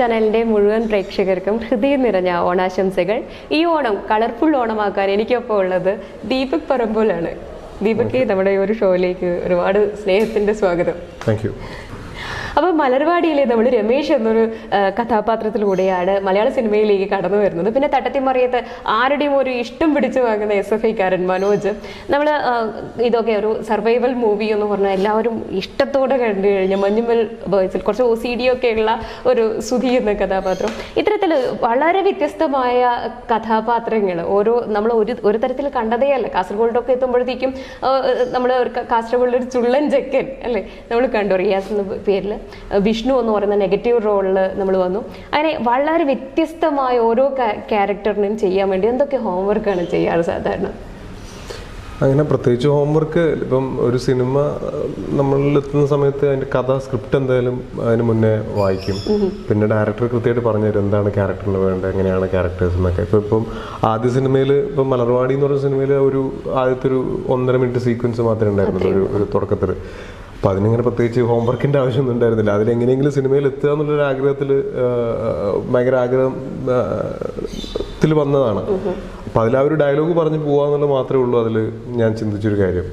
ചാനലിന്റെ മുഴുവൻ പ്രേക്ഷകർക്കും ഹൃദയം നിറഞ്ഞ ഓണാശംസകൾ. ഈ ഓണം കളർഫുൾ ഓണമാക്കാൻ എനിക്കൊപ്പം ഉള്ളത് ദീപക് പറമ്പോലാണ്. ദീപക് നമ്മുടെ ഈ ഒരു ഷോയിലേക്ക് ഒരുപാട് സ്നേഹത്തിന്റെ സ്വാഗതം. താങ്ക് യു അപ്പോൾ മലർവാടിയിലെ നമ്മൾ രമേശ് എന്നൊരു കഥാപാത്രത്തിലൂടെയാണ് മലയാള സിനിമയിലേക്ക് കടന്നു വരുന്നത്. പിന്നെ തട്ടത്തിമറിയത്ത് ആരുടെയും ഒരു ഇഷ്ടം പിടിച്ചു വാങ്ങുന്ന എസ് എഫ് ഐക്കാരൻ മനോജ്. നമ്മൾ ഇതൊക്കെ ഒരു സർവൈവൽ മൂവി എന്ന് പറഞ്ഞാൽ എല്ലാവരും ഇഷ്ടത്തോടെ കണ്ടു കഴിഞ്ഞ മഞ്ഞുമൽ ബോയ്സിൽ കുറച്ച് ഒ സി ഡി ഒക്കെ ഉള്ള ഒരു സുധി എന്ന കഥാപാത്രം. ഇത്തരത്തിൽ വളരെ വ്യത്യസ്തമായ കഥാപാത്രങ്ങൾ. ഓരോ നമ്മൾ ഒരു ഒരു തരത്തിൽ കണ്ടതേ അല്ല. കാസർഗോഡൊക്കെ എത്തുമ്പോഴത്തേക്കും നമ്മൾ കാസർഗോഡിലൊരു ചുള്ളൻ ചെക്കൻ അല്ലേ? നമ്മൾ കണ്ടു. റിയാസ് എന്ന പേരിൽ വിഷ്ണു എന്ന് പറയുന്ന നെഗറ്റീവ് റോളിൽ നമ്മൾ വന്നു. അങ്ങനെ വളരെ വ്യത്യസ്തമായ ഓരോ ക്യാരക്ടറിനും ചെയ്യാൻ വേണ്ടി എന്തൊക്കെ ഹോംവർക്കാണ് ചെയ്യാറ് സാധാരണ? അങ്ങനെ പ്രത്യേകിച്ച് ഹോംവർക്ക് ഇപ്പം ഒരു സിനിമ നമ്മളിൽ എത്തുന്ന സമയത്ത് അതിന്റെ കഥ സ്ക്രിപ്റ്റ് എന്തായാലും അതിന് മുന്നേ വായിക്കും. പിന്നെ ഡയറക്ടർ കൃത്യമായിട്ട് പറഞ്ഞുതരും എന്താണ് ക്യാരക്ടറിന് വേണ്ടത് എങ്ങനെയാണ് ക്യാരക്ടേഴ്സ് എന്നൊക്കെ. ഇപ്പം ഇപ്പം ആദ്യ സിനിമയിൽ ഇപ്പം മലർവാടി എന്ന് പറഞ്ഞ സിനിമയിൽ ഒരു ആദ്യത്തെ ഒരു ഒന്നര മിനിറ്റ് സീക്വൻസ് മാത്രമേ ഉണ്ടായിരുന്നുള്ളൂ ഒരു ഒരു തുടക്കത്തിൽ അപ്പം അതിനിങ്ങനെ പ്രത്യേകിച്ച് ഹോംവർക്കിന്റെ ആവശ്യമൊന്നും ഉണ്ടായിരുന്നില്ല അതിലെങ്ങനെയെങ്കിലും സിനിമയിൽ എത്തുക എന്നുള്ളൊരു ആഗ്രഹത്തിൽ ഭയങ്കര ആഗ്രഹം ത്തിൽ വന്നതാണ്. അപ്പോൾ അതിൽ ആ ഒരു ഡയലോഗ് പറഞ്ഞു പോകാന്നുള്ളത് മാത്രമേ ഉള്ളൂ അതിൽ ഞാൻ ചിന്തിച്ചൊരു കാര്യം.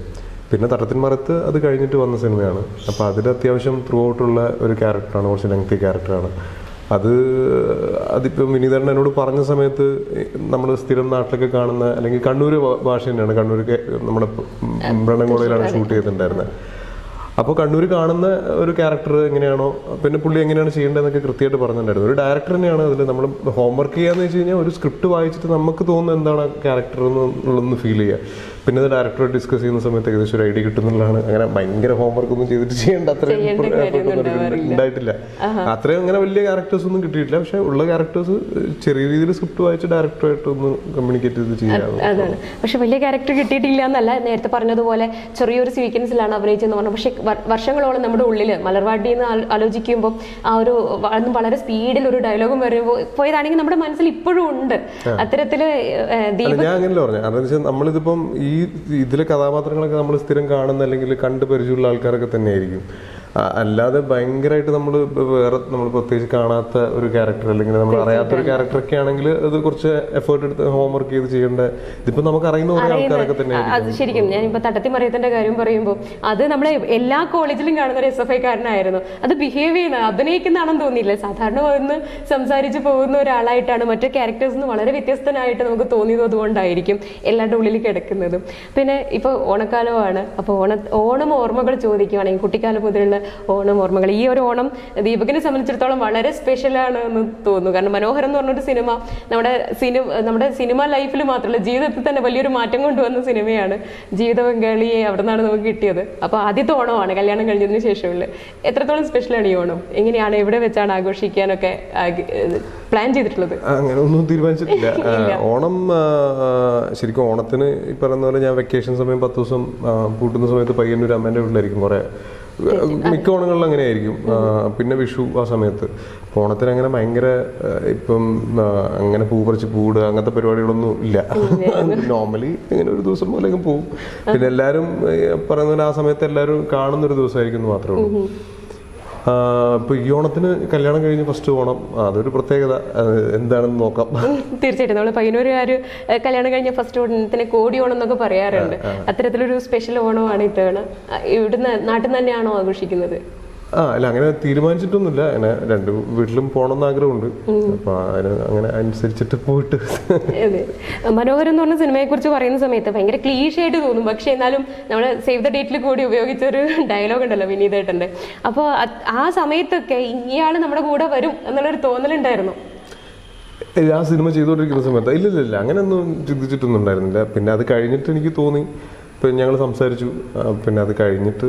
പിന്നെ തട്ടത്തിൻ മറത്ത് അത് കഴിഞ്ഞിട്ട് വന്ന സിനിമയാണ്. അപ്പോൾ അതിൽ അത്യാവശ്യം ത്രൂ ഔട്ടുള്ള ഒരു ക്യാരക്ടറാണ് കുറച്ച് ലെങ്തി ക്യാരക്ടറാണ് അത് അതിപ്പം വിനീതണ്ണൻ എന്നോട് പറഞ്ഞ സമയത്ത് നമ്മൾ സ്ഥിരം നാട്ടിലൊക്കെ കാണുന്ന അല്ലെങ്കിൽ കണ്ണൂർ ഭാഷ തന്നെയാണ്. കണ്ണൂർ നമ്മുടെ ബ്രണങ്കോളയിലാണ് ഷൂട്ട് ചെയ്തിട്ടുണ്ടായിരുന്നത്. അപ്പോൾ കണ്ണൂർ കാണുന്ന ഒരു ക്യാരക്ടർ എങ്ങനെയാണോ പിന്നെ പുള്ളി എങ്ങനെയാണ് ചെയ്യേണ്ടതെന്നൊക്കെ കൃത്യമായിട്ട് പറഞ്ഞിട്ടുണ്ടായിരുന്നു. ഒരു ഡയറക്ടർ തന്നെയാണ് അതിൽ നമ്മൾ ഹോംവർക്ക് ചെയ്യാന്ന് വെച്ച് കഴിഞ്ഞാൽ ഒരു സ്ക്രിപ്റ്റ് വായിച്ചിട്ട് നമുക്ക് തോന്നുന്നത് എന്താണ് ക്യാരക്ടർ എന്നുള്ളതെന്ന് ഫീൽ ചെയ്യുക. പിന്നെ അത് ഡയറക്ടറോട് ഡിസ്കസ് ചെയ്യുന്ന സമയത്ത് ഏകദേശം ഒരു ഐഡിയ കിട്ടുന്നുള്ളതാണ്. അങ്ങനെ ഭയങ്കര ഹോംവർക്ക് ഒന്നും ചെയ്തിട്ട് ചെയ്യേണ്ട അത്രയും. ഉണ്ടായിട്ടില്ല. അത്രയും അങ്ങനെ വലിയ ക്യാരക്ടേഴ്സ് ഒന്നും കിട്ടിയിട്ടില്ല. പക്ഷെ ഉള്ള ക്യാരക്ടേഴ്സ് ചെറിയ രീതിയിൽ സ്ക്രിപ്റ്റ് വായിച്ച് ഡയറക്ടറായിട്ട് ഒന്ന് കമ്മ്യൂണിക്കേറ്റ് ചെയ്ത് ചെയ്യാറുണ്ട് പക്ഷെ വലിയ ക്യാരക്ടർ കിട്ടിയിട്ടില്ല എന്നല്ല. നേരത്തെ പറഞ്ഞതുപോലെ ചെറിയൊരു സീക്വൻസിലാണ് അഭിനയിച്ചെന്ന് പറഞ്ഞു പക്ഷെ വർഷങ്ങളോളം നമ്മുടെ ഉള്ളിൽ മലർവാടി എന്ന് ആലോചിക്കുമ്പോൾ ആ ഒരു വളരെ സ്പീഡിൽ ഒരു ഡയലോഗും വരുമ്പോൾ പോയതാണെങ്കിൽ നമ്മുടെ മനസ്സിൽ ഇപ്പോഴും ഉണ്ട്. അത്തരത്തിൽ ഞാൻ അങ്ങനെയല്ല പറഞ്ഞു. കാരണം നമ്മളിതിപ്പം ഈ ഇതിലെ കഥാപാത്രങ്ങളൊക്കെ നമ്മൾ സ്ഥിരം കാണുന്ന അല്ലെങ്കിൽ കണ്ട് പരിചയമുള്ള ആൾക്കാരൊക്കെ തന്നെയായിരിക്കും. അല്ലാതെ ഭയങ്കരമായിട്ട് നമ്മൾ വേറെ നമ്മൾ പ്രത്യേകിച്ച് കാണാത്ത ഒരു ക്യാരക്ടർ അല്ലെങ്കിൽ നമ്മൾ അറിയാത്ത ഒരു ക്യാരക്ടർ ഒക്കെ ആണെങ്കിൽ അത് കുറച്ച് എഫേർട്ട് എടുത്ത് ഹോംവർക്ക് ചെയ്ത് ചെയ്യേണ്ട. ഇതിപ്പോ നമുക്ക് അറിയുന്ന ആൾക്കാരൊക്കെ തന്നെ അത് ശരിക്കും. ഞാൻ ഇപ്പൊ തട്ടത്തി മറിയത്തിന്റെ കാര്യം പറയുമ്പോൾ അത് നമ്മളെ എല്ലാ കോളേജിലും കാണുന്ന ഒരു എസ് എഫ് ഐക്കാരനായിരുന്നു അത് ബിഹേവ് ചെയ്യുന്ന അഭിനയിക്കുന്നതാണെന്ന് തോന്നിയില്ല. സാധാരണ വന്ന് സംസാരിച്ച് പോകുന്ന ഒരാളായിട്ടാണ് മറ്റു ക്യാരക്ടേഴ്സ് വളരെ വ്യത്യസ്തനായിട്ട് നമുക്ക് തോന്നിയത് അതുകൊണ്ടായിരിക്കും എല്ലാവരുടെ ഉള്ളിൽ കിടക്കുന്നതും. പിന്നെ ഇപ്പൊ ഓണക്കാലമാണ്. അപ്പോൾ ഓണ ഓണം ഓർമ്മകൾ ചോദിക്കുവാണെങ്കിൽ കുട്ടിക്കാലം മുതലുള്ള ഓണം ഓർമ്മകൾ. ഈ ഒരു ഓണം ദീപകിനെ സംബന്ധിച്ചിടത്തോളം വളരെ സ്പെഷ്യലാണ് എന്ന് തോന്നുന്നു. കാരണം മനോഹരം എന്ന് പറഞ്ഞൊരു സിനിമ നമ്മുടെ സിനിമ നമ്മുടെ സിനിമ ലൈഫിൽ മാത്രമല്ല ജീവിതത്തിൽ തന്നെ വലിയൊരു മാറ്റം കൊണ്ടുവന്ന സിനിമയാണ് ജീവിത പങ്കാളിയെ അവിടെ നിന്നാണ് നമുക്ക് കിട്ടിയത്. അപ്പോൾ ആദ്യത്തെ ഓണമാണ് കല്യാണം കഴിഞ്ഞതിന് ശേഷമുള്ള. എത്രത്തോളം സ്പെഷ്യലാണ് ഈ ഓണം? എങ്ങനെയാണ് എവിടെ വെച്ചാണ് ആഘോഷിക്കാനൊക്കെ പ്ലാൻ ചെയ്തിട്ടുള്ളത്? അങ്ങനെ ഒന്നും തീരുമാനിച്ചിട്ടില്ല. ഓണം ശരിക്കും ഓണത്തിന് ഈ പറയുന്ന പോലെ ഞാൻ വെക്കേഷൻ സമയം പത്ത് ദിവസം കൂട്ടുന്ന പൂട്ടുന്ന സമയത്ത് പയ്യന്നൂർ അമ്മേന്റെ വീട്ടിലായിരിക്കും കുറെ മിക്ക ഓണങ്ങളിലും അങ്ങനെ ആയിരിക്കും പിന്നെ വിഷു ആ സമയത്ത്. ഓണത്തിന് അങ്ങനെ ഭയങ്കര ഇപ്പം അങ്ങനെ പൂ പറിച്ച് പൂടുക അങ്ങനത്തെ പരിപാടികളൊന്നും ഇല്ല. നോർമലി ഇങ്ങനെ ഒരു ദിവസം പോലെ പോകും പിന്നെ എല്ലാവരും പറയുന്ന പോലെ ആ സമയത്ത് എല്ലാവരും കാണുന്ന ഒരു ദിവസമായിരിക്കും എന്ന് മാത്രമേ ഉള്ളൂ. ആ, ഇപ്പൊ ഈ ഓണത്തിന് കല്യാണം കഴിഞ്ഞ് ഫസ്റ്റ് ഓണം. അതൊരു പ്രത്യേകത. എന്താണെന്ന് നോക്കാം. തീർച്ചയായിട്ടും. നമ്മൾ പയ്യന്നൂരുകാർ കല്യാണം കഴിഞ്ഞ ഫസ്റ്റ് ഓണത്തിന് കോടി ഓണം എന്നൊക്കെ പറയാറുണ്ട്. അത്തരത്തിലൊരു സ്പെഷ്യൽ ഓണമാണ് ഇത്തവണ. ഇവിടുന്ന് നാട്ടിൽ നിന്ന് തന്നെയാണോ ആഘോഷിക്കുന്നത്? ആ അല്ല അങ്ങനെ തീരുമാനിച്ചിട്ടൊന്നുമില്ല. അങ്ങനെ രണ്ട് വീട്ടിലും പോകണമെന്ന് ആഗ്രഹമുണ്ട്. അപ്പൊ അങ്ങനെ അനുസരിച്ചിട്ട് പോയിട്ട്. മനോഹരം എന്ന് പറഞ്ഞ സിനിമയെ കുറിച്ച് പറയുന്ന സമയത്ത് ഭയങ്കര ക്ലീഷ് ആയിട്ട് തോന്നും. പക്ഷെ എന്നാലും നമ്മൾ സേവ് ദ ഡേറ്റിൽ കൂടി ഉപയോഗിച്ച ഒരു ഡയലോഗ് ഉണ്ടല്ലോ വിനീതേട്ടന്റെ അപ്പോൾ ആ സമയത്തൊക്കെ ഇയാൾ നമ്മുടെ കൂടെ വരും എന്നുള്ളൊരു തോന്നലുണ്ടായിരുന്നു? ആ സിനിമ ചെയ്തുകൊണ്ടിരിക്കുന്ന സമയത്ത്. ഇല്ല ഇല്ല അങ്ങനെ അങ്ങനെയൊന്നും ചിന്തിച്ചിട്ടൊന്നും ഉണ്ടായിരുന്നില്ല. പിന്നെ അത് കഴിഞ്ഞിട്ട് എനിക്ക് തോന്നി ഇപ്പം ഞങ്ങൾ സംസാരിച്ചു. പിന്നെ അത് കഴിഞ്ഞിട്ട്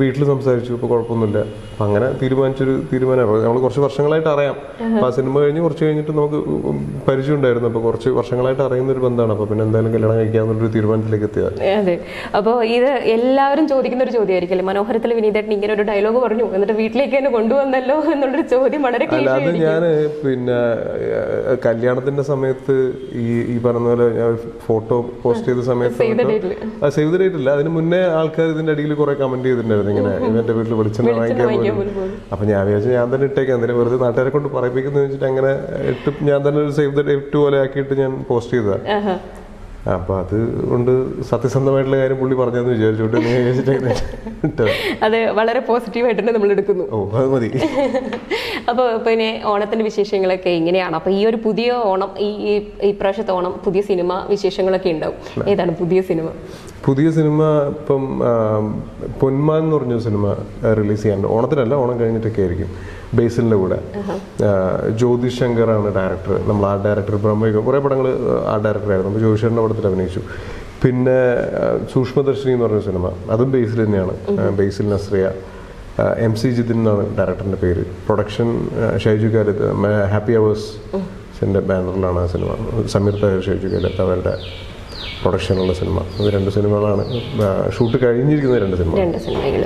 വീട്ടിൽ സംസാരിച്ചു. ഇപ്പോൾ കുഴപ്പമൊന്നുമില്ല. അപ്പം അങ്ങനെ തീരുമാനിച്ചൊരു തീരുമാനമാണ് നമ്മൾ കുറച്ച് വർഷങ്ങളായിട്ട് അറിയാം. അപ്പം ആ സിനിമ കഴിഞ്ഞ് കുറച്ച് കഴിഞ്ഞിട്ട് നമുക്ക് പരിചയം ഉണ്ടായിരുന്നു. അപ്പോൾ കുറച്ച് വർഷങ്ങളായിട്ട് അറിയുന്ന ഒരു ബന്ധമാണ്. അപ്പോൾ പിന്നെ എന്തായാലും കല്യാണം കഴിക്കാമെന്നുള്ളൊരു തീരുമാനത്തിലേക്ക് എത്തിയത്. അതെ. അപ്പോൾ ഇത് എല്ലാവരും ചോദിക്കുന്ന ഒരു ചോദ്യമായിരിക്കും മനോഹരത്തിൽ വിനീതേട്ടൻ ഇങ്ങനെ ഒരു ഡയലോഗ് പറഞ്ഞു. എന്നിട്ട് വീട്ടിലേക്ക് തന്നെ കൊണ്ടുവന്നല്ലോ എന്നുള്ളൊരു ചോദ്യം വളരെ അല്ലാതെ ഞാൻ പിന്നെ കല്യാണത്തിന്റെ സമയത്ത് ഈ ഈ പറഞ്ഞ പോലെ ഞാൻ ഫോട്ടോ പോസ്റ്റ് ചെയ്ത സമയത്ത് സേവ് ദ ഡേറ്റ് ഇല്ല അതിന് മുന്നേ ആൾക്കാർ ഇതിന്റെ അടിയിൽ കുറെ കമന്റ് ചെയ്തിട്ടുണ്ടായിരുന്നു. ഇങ്ങനെ ഇവന്റെ വീട്ടിൽ വെളിച്ചെണ്ണ വാങ്ങിക്കാൻ പോലും. അപ്പൊ ഞാൻ വിചാരിച്ചു ഞാൻ തന്നെ ഇട്ടേക്കാം. എന്തിനാ വെറുതെ നാട്ടുകാരെ കൊണ്ട് പറയിപ്പിക്കുന്നു വെച്ചിട്ട് അങ്ങനെ ഇട്ട് ഞാൻ തന്നെ ഒരു സേവ് ദ ഡേറ്റ് പോലെ ആക്കിയിട്ട് ഞാൻ പോസ്റ്റ് ചെയ്തതാ. ആഹാ. അപ്പൊ അത് കൊണ്ട് സത്യസന്ധമായിട്ടുള്ള കാര്യം പുള്ളി പറഞ്ഞെന്ന് വിചാരിച്ചോട്ട് അത് വളരെ പോസിറ്റീവായിട്ട് തന്നെ നമ്മൾ എടുക്കുന്നു. ഓ അത് മതി. അപ്പോൾ പിന്നെ ഓണത്തിന്റെ വിശേഷങ്ങളൊക്കെ ഇങ്ങനെയാണ്. അപ്പോൾ ഈ ഒരു പുതിയ ഓണം ഈ ഈ- ഈ പ്രാവശ്യത്തെ ഓണം പുതിയ സിനിമ വിശേഷങ്ങളൊക്കെ ഉണ്ടാവും. ഏതാണ് പുതിയ സിനിമ? പുതിയ സിനിമ ഇപ്പം പൊന്മാൻ എന്ന് പറഞ്ഞ സിനിമ റിലീസ് ചെയ്യാനുണ്ട്. ഓണത്തിനല്ല ഓണം കഴിഞ്ഞിട്ടൊക്കെ ആയിരിക്കും. ബേസിലിന്റെ കൂടെ. ജ്യോതിഷ് ശങ്കർ ആണ് ഡയറക്ടർ. നമ്മൾ ആ ഡയറക്ടർ ബ്രഹ്മയുഗം കുറേ പടങ്ങൾ ആ ഡയറക്ടർ ആയിരുന്നു. അപ്പോൾ ജ്യോതിഷറിന്റെ പടത്തിൽ അഭിനയിച്ചു. പിന്നെ സൂക്ഷ്മദർശിനി എന്ന് പറഞ്ഞ സിനിമ. അതും ബേസിൽ തന്നെയാണ്. ബേസിൽ നസ്രിയ. എം സി ജിതിൻ എന്നാണ് ഡയറക്ടറിന്റെ പേര്. പ്രൊഡക്ഷൻ ഷൈജു കാലത്ത് ഹാപ്പി അവേഴ്സ് ന്റെ ബാനറിലാണ് ആ സിനിമ. സമീർ ഷൈജു കാലത്ത് അവരുടെ പ്രൊഡക്ഷനുള്ള സിനിമ. രണ്ട് സിനിമകളാണ്. ഷൂട്ട് കഴിഞ്ഞിരിക്കുന്ന രണ്ട് സിനിമ രണ്ട് സിനിമകൾ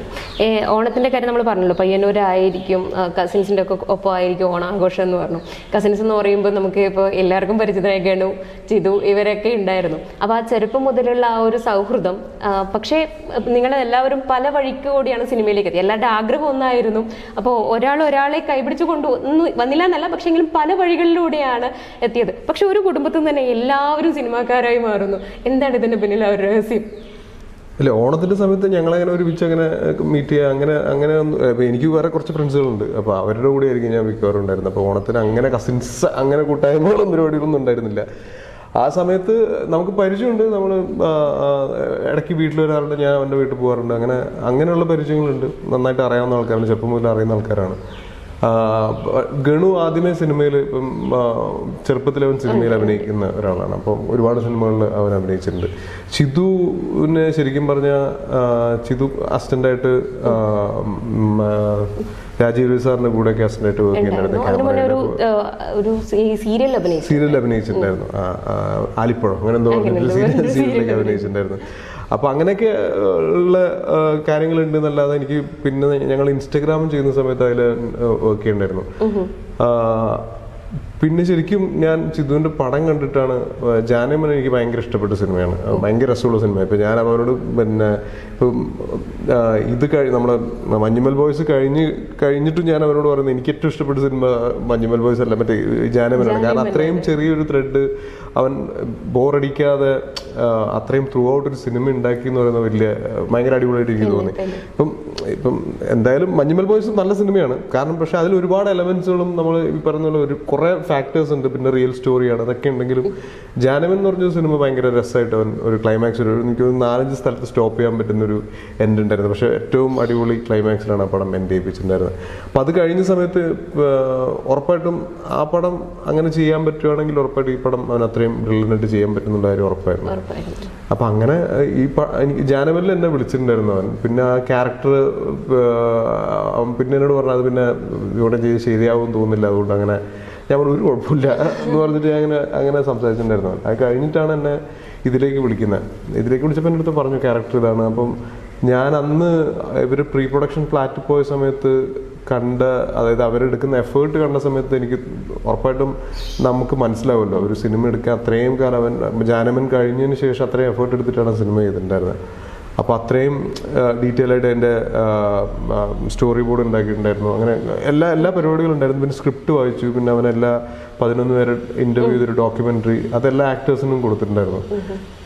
ഓണത്തിന്റെ കാര്യം നമ്മൾ പറഞ്ഞല്ലോ. പയ്യന്നൂരായിരിക്കും കസിൻസിന്റെ ഒക്കെ ഒപ്പം ആയിരിക്കും ഓണാഘോഷം എന്ന് പറഞ്ഞു. കസിൻസ് എന്ന് പറയുമ്പോൾ നമുക്ക് ഇപ്പോൾ എല്ലാവർക്കും പരിചിതമായ ഗണു ചിതു ഇവരൊക്കെ ഉണ്ടായിരുന്നു. അപ്പോൾ ആ ചെറുപ്പം മുതലുള്ള ആ ഒരു സൗഹൃദം പക്ഷേ നിങ്ങൾ എല്ലാവരും പല വഴിക്ക് കൂടിയാണ് സിനിമയിലേക്ക് എത്തിയത്. എല്ലാവരുടെ ആഗ്രഹം ഒന്നായിരുന്നു. അപ്പോൾ ഒരാൾ ഒരാളെ കൈപിടിച്ചു കൊണ്ടു വന്നില്ല എന്നല്ല പക്ഷേ എങ്കിലും പല വഴികളിലൂടെയാണ് എത്തിയത്. പക്ഷെ ഒരു കുടുംബത്തിൽ തന്നെ എല്ലാവരും സിനിമാക്കാരായി മാറുന്നു. എന്താണ് ഇതിന്റെ പിന്നിൽ ആ ഒരു രഹസ്യം? ഇല്ല ഓണത്തിന്റെ സമയത്ത് ഞങ്ങളങ്ങനെ ഒരുമിച്ച് അങ്ങനെ മീറ്റ് ചെയ്യുക അങ്ങനെ അങ്ങനെ എനിക്ക് വേറെ കുറച്ച് ഫ്രണ്ട്സുകളുണ്ട്. അപ്പോൾ അവരുടെ കൂടെ ആയിരിക്കും ഞാൻ മിക്കവാറും ഉണ്ടായിരുന്നത്. അപ്പോൾ ഓണത്തിന് അങ്ങനെ കസിൻസ് അങ്ങനെ കൂട്ടായ്മകളും പരിപാടികളൊന്നും ഉണ്ടായിരുന്നില്ല. ആ സമയത്ത് നമുക്ക് പരിചയമുണ്ട്. നമ്മൾ ഇടയ്ക്ക് വീട്ടിൽ വരാറുണ്ട്. ഞാൻ അവന്റെ വീട്ടിൽ പോകാറുണ്ട്. അങ്ങനെ അങ്ങനെയുള്ള പരിചയങ്ങളുണ്ട്. നന്നായിട്ട് അറിയാവുന്ന ആൾക്കാരാണ്. ചെറുപ്പം മുതൽ അറിയുന്ന ആൾക്കാരാണ്. ഗണു ആദ്യമേ സിനിമയിൽ ഇപ്പം ചെറുപ്പത്തിൽ അവൻ സിനിമയിൽ അഭിനയിക്കുന്ന ഒരാളാണ്. അപ്പം ഒരുപാട് സിനിമകളിൽ അവൻ അഭിനയിച്ചിട്ടുണ്ട്. ചിതുവിനെ ശരിക്കും പറഞ്ഞാൽ ചിതു അസിസ്റ്റന്റായിട്ട് രാജീവ് സാറിന്റെ കൂടെ അസിസ്റ്റന്റായിട്ട് വർക്ക് ചെയ്യുന്നുണ്ടായിരുന്നു സീരിയൽ സീരിയലിൽ അഭിനയിച്ചിട്ടുണ്ടായിരുന്നു. ആലിപ്പുഴ. അങ്ങനെ എന്തോ സീരിയലിലേക്ക് അഭിനയിച്ചിട്ടുണ്ടായിരുന്നു. അപ്പൊ അങ്ങനെയൊക്കെ ഉള്ള കാര്യങ്ങൾ കാര്യങ്ങളുണ്ട് എന്നല്ലാതെ എനിക്ക് പിന്നെ ഞങ്ങൾ ഇൻസ്റ്റഗ്രാം ചെയ്യുന്ന സമയത്ത് അതിൽ വർക്ക് ചെയ്യണ്ടായിരുന്നു. പിന്നെ ശരിക്കും ഞാൻ ചിതുവിന്റെ പടം കണ്ടിട്ടാണ് ജാനമൻ എനിക്ക് ഭയങ്കര ഇഷ്ടപ്പെട്ട സിനിമയാണ്. ഭയങ്കര രസമുള്ള സിനിമ ഇപ്പൊ ഞാൻ അവരോട് പിന്നെ ഇപ്പം ഇത് കഴി നമ്മുടെ മഞ്ഞുമൽ ബോയ്സ് കഴിഞ്ഞ് കഴിഞ്ഞിട്ടും ഞാൻ അവരോട് പറയുന്നത് എനിക്ക് ഏറ്റവും ഇഷ്ടപ്പെട്ട സിനിമ മഞ്ഞുമൽ ബോയ്സ് അല്ല മറ്റേ ജാനമനാണ് കാരണം അത്രയും ചെറിയൊരു ത്രെഡ് അവൻ ബോറടിക്കാതെ അത്രയും ത്രൂ ഔട്ട് ഒരു സിനിമ ഉണ്ടാക്കി എന്ന് പറയുന്നത് വലിയ ഭയങ്കര അടിപൊളിയായിട്ട് എനിക്ക് തോന്നി. ഇപ്പം ഇപ്പം എന്തായാലും മഞ്ഞുമൽ ബോയ്സ് നല്ല സിനിമയാണ്. കാരണം പക്ഷേ അതിൽ ഒരുപാട് എലമെന്റ്സുകളും നമ്മൾ ഈ പറഞ്ഞ പോലെ ഒരു കുറെ ഫാക്ടേഴ്സ് ഉണ്ട്. പിന്നെ റിയൽ സ്റ്റോറിയാണ് അതൊക്കെ ഉണ്ടെങ്കിലും ജാനവൻ എന്ന് പറഞ്ഞ സിനിമ ഭയങ്കര രസമായിട്ട് അവൻ ഒരു ക്ലൈമാക്സ് ഒരു എനിക്ക് നാലഞ്ച് സ്ഥലത്ത് സ്റ്റോപ്പ് ചെയ്യാൻ പറ്റുന്ന ഒരു എൻഡ് ഉണ്ടായിരുന്നു. പക്ഷേ ഏറ്റവും അടിപൊളി ക്ലൈമാക്സിലാണ് ആ പടം എൻഡ് ചെയ്യിപ്പിച്ചിട്ടുണ്ടായിരുന്നത് അപ്പം അത് കഴിഞ്ഞ സമയത്ത് ഉറപ്പായിട്ടും ആ പടം അങ്ങനെ ചെയ്യാൻ പറ്റുവാണെങ്കിൽ ഉറപ്പായിട്ടും ഈ പടം അവൻ അത്രയും ബ്രില്യന്റ് ചെയ്യാൻ പറ്റുന്നുള്ള കാര്യം ഉറപ്പായിരുന്നു. അപ്പം അങ്ങനെ ഈ ജാനവലിൽ എന്നെ വിളിച്ചിട്ടുണ്ടായിരുന്നു അവൻ. പിന്നെ ആ ക്യാരക്ടർ പിന്നെ എന്നോട് പറഞ്ഞു അത് പിന്നെ ഇവിടെ ചെയ്ത് ശരിയാവും തോന്നുന്നില്ല അതുകൊണ്ട് അങ്ങനെ ഞാൻ പറഞ്ഞു ഒരു കുഴപ്പമില്ല എന്ന് പറഞ്ഞിട്ട് ഞാൻ അങ്ങനെ അങ്ങനെ സംസാരിച്ചിട്ടുണ്ടായിരുന്നു. അത് കഴിഞ്ഞിട്ടാണ് എന്നെ ഇതിലേക്ക് വിളിക്കുന്നത്. ഇതിലേക്ക് വിളിച്ചപ്പോൾ എന്റെ അടുത്ത് പറഞ്ഞു ക്യാരക്ടർ ഇതാണ്. അപ്പം ഞാൻ അന്ന് ഇവർ പ്രീ പ്രൊഡക്ഷൻ ഫ്ലാറ്റ് പോയ സമയത്ത് കണ്ട അതായത് അവരെടുക്കുന്ന എഫേർട്ട് കണ്ട സമയത്ത് എനിക്ക് ഉറപ്പായിട്ടും നമുക്ക് മനസ്സിലാവുമല്ലോ. ഒരു സിനിമ എടുക്കാൻ അത്രയും കാലം അവൻ ജാനമൻ കഴിഞ്ഞതിന് ശേഷം അത്രയും എഫേർട്ട് എടുത്തിട്ടാണ് സിനിമ ചെയ്തിട്ടുണ്ടായിരുന്നത്. അപ്പോൾ അത്രയും ഡീറ്റെയിൽ ആയിട്ട് എന്റെ സ്റ്റോറി ബോർഡ് ഉണ്ടാക്കിയിട്ടുണ്ടായിരുന്നു. അങ്ങനെ എല്ലാ എല്ലാ പരിപാടികളും ഉണ്ടായിരുന്നു. പിന്നെ സ്ക്രിപ്റ്റ് വായിച്ചു. പിന്നെ അവൻ എല്ലാ പതിനൊന്ന് പേരെ ഇന്റർവ്യൂ ചെയ്തൊരു ഡോക്യുമെന്ററി അതെല്ലാ ആക്ടേഴ്സിനും കൊടുത്തിട്ടുണ്ടായിരുന്നു.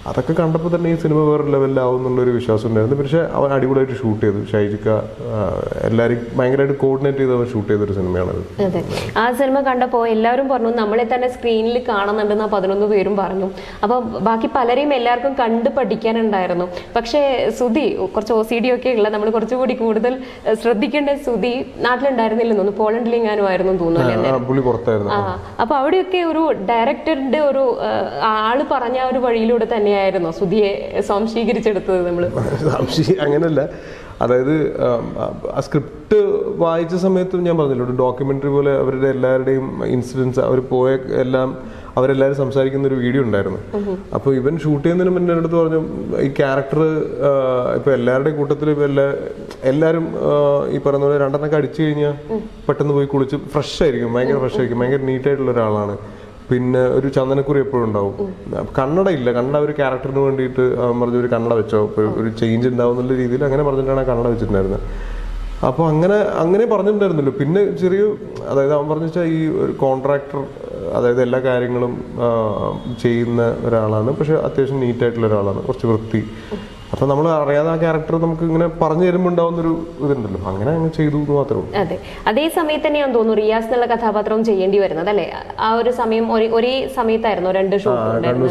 അതൊക്കെ കണ്ടപ്പോൾ തന്നെ ഈ സിനിമ വേറെ ലെവലിലാവും എന്നുള്ളൊരു വിശ്വാസം ഉണ്ടായിരുന്നു. പക്ഷേ അവൻ അടിപൊളിയായിട്ട് ഷൂട്ട് ചെയ്തു. ഷൈജിക്ക എല്ലാവരും ഭയങ്കരമായിട്ട് കോർഡിനേറ്റ് ചെയ്ത് അവൻ ഷൂട്ട് ചെയ്തൊരു സിനിമയാണത് അതെ. ആ സിനിമ കണ്ടപ്പോൾ എല്ലാവരും പറഞ്ഞു നമ്മളെ തന്നെ സ്ക്രീനിൽ കാണുന്നുണ്ടെന്ന് ആ പതിനൊന്ന് പേരും പറഞ്ഞു. അപ്പോൾ ബാക്കി പലരെയും എല്ലാവർക്കും കണ്ട് പഠിക്കാനുണ്ടായിരുന്നു. പക്ഷേ സുധി കുറച്ച് ഒ സി ഡി ഒക്കെ ഉള്ള നമ്മൾ കുറച്ചുകൂടി കൂടുതൽ ശ്രദ്ധിക്കേണ്ട സുധി നാട്ടിലുണ്ടായിരുന്നില്ലെന്ന് തോന്നുന്നു. പോളണ്ടിലെങ്ങാനും ആയിരുന്നു തോന്നുന്നു പുള്ളി പുറത്തായിരുന്നു. ആ അപ്പൊ അവിടെയൊക്കെ ഒരു ഡയറക്ടറിന്റെ ഒരു ആൾ പറഞ്ഞ ഒരു വഴിയിലൂടെ തന്നെയായിരുന്നു സുധിയെ സ്വാംശീകരിച്ചെടുത്തത് നമ്മൾ സംശയം അങ്ങനല്ല. അതായത് ആ സ്ക്രിപ്റ്റ് വായിച്ച സമയത്തും ഞാൻ പറഞ്ഞില്ല ഒരു ഡോക്യുമെന്ററി പോലെ അവരുടെ എല്ലാവരുടെയും ഇൻസിഡൻസ് അവർ പോയ എല്ലാം അവരെല്ലാവരും സംസാരിക്കുന്ന ഒരു വീഡിയോ ഉണ്ടായിരുന്നു. അപ്പോൾ ഇവൻ ഷൂട്ട് ചെയ്യുന്നതിന് മുന്നേ എന്റെ അടുത്ത് പറഞ്ഞു ഈ ക്യാരക്ടർ ഇപ്പൊ എല്ലാവരുടെയും കൂട്ടത്തിൽ ഇപ്പൊ എല്ലാ എല്ലാവരും ഈ പറയുന്ന പോലെ രണ്ടെണ്ണൊക്കെ അടിച്ചു കഴിഞ്ഞാൽ പെട്ടെന്ന് പോയി കുളിച്ച് ഫ്രഷ് ആയിരിക്കും ഭയങ്കര ഫ്രഷ് ആയിരിക്കും ഭയങ്കര നീറ്റ് ആയിട്ടുള്ള ഒരാളാണ്. പിന്നെ ഒരു ചന്ദനക്കുറി എപ്പോഴും ഉണ്ടാവും. കണ്ണട ഇല്ല കണ്ണട ഒരു ക്യാരക്ടറിന് വേണ്ടിയിട്ട് പറഞ്ഞ ഒരു കണ്ണട വെച്ചോ ഒരു ചേഞ്ച് ഉണ്ടാവും എന്നുള്ള രീതിയിൽ അങ്ങനെ പറഞ്ഞിട്ടാണ് കണ്ണട വെച്ചിട്ടുണ്ടായിരുന്നത്. അപ്പോൾ അങ്ങനെ അങ്ങനെ പറഞ്ഞിട്ടുണ്ടായിരുന്നല്ലോ. പിന്നെ ചെറിയ അതായത് അവൻ പറഞ്ഞു വെച്ചാൽ ഈ ഒരു കോൺട്രാക്ടർ അതായത് എല്ലാ കാര്യങ്ങളും ചെയ്യുന്ന ഒരാളാണ്. പക്ഷെ അത്യാവശ്യം നീറ്റായിട്ടുള്ള ഒരാളാണ്. കുറച്ച് വൃത്തി. അപ്പൊ നമ്മൾ അറിയാതെ ആ ക്യാരക്ടർ നമുക്ക് ഇങ്ങനെ പറഞ്ഞു തരുമ്പോൾ ഉണ്ടാവുന്ന ഒരു ഇതുണ്ടല്ലോ. അങ്ങനെ അങ്ങ് ചെയ്തു എന്ന് മാത്രമേ ഉള്ളൂ. അതെ. അതേ സമയത്ത് തന്നെയാണ് തോന്നുന്നു റിയാസ് എന്നുള്ള കഥാപാത്രവും ചെയ്യേണ്ടി വരുന്നത് അല്ലേ? ആ ഒരു സമയം ഒരേ- സമയത്തായിരുന്നു രണ്ട് ഷൂട്ട്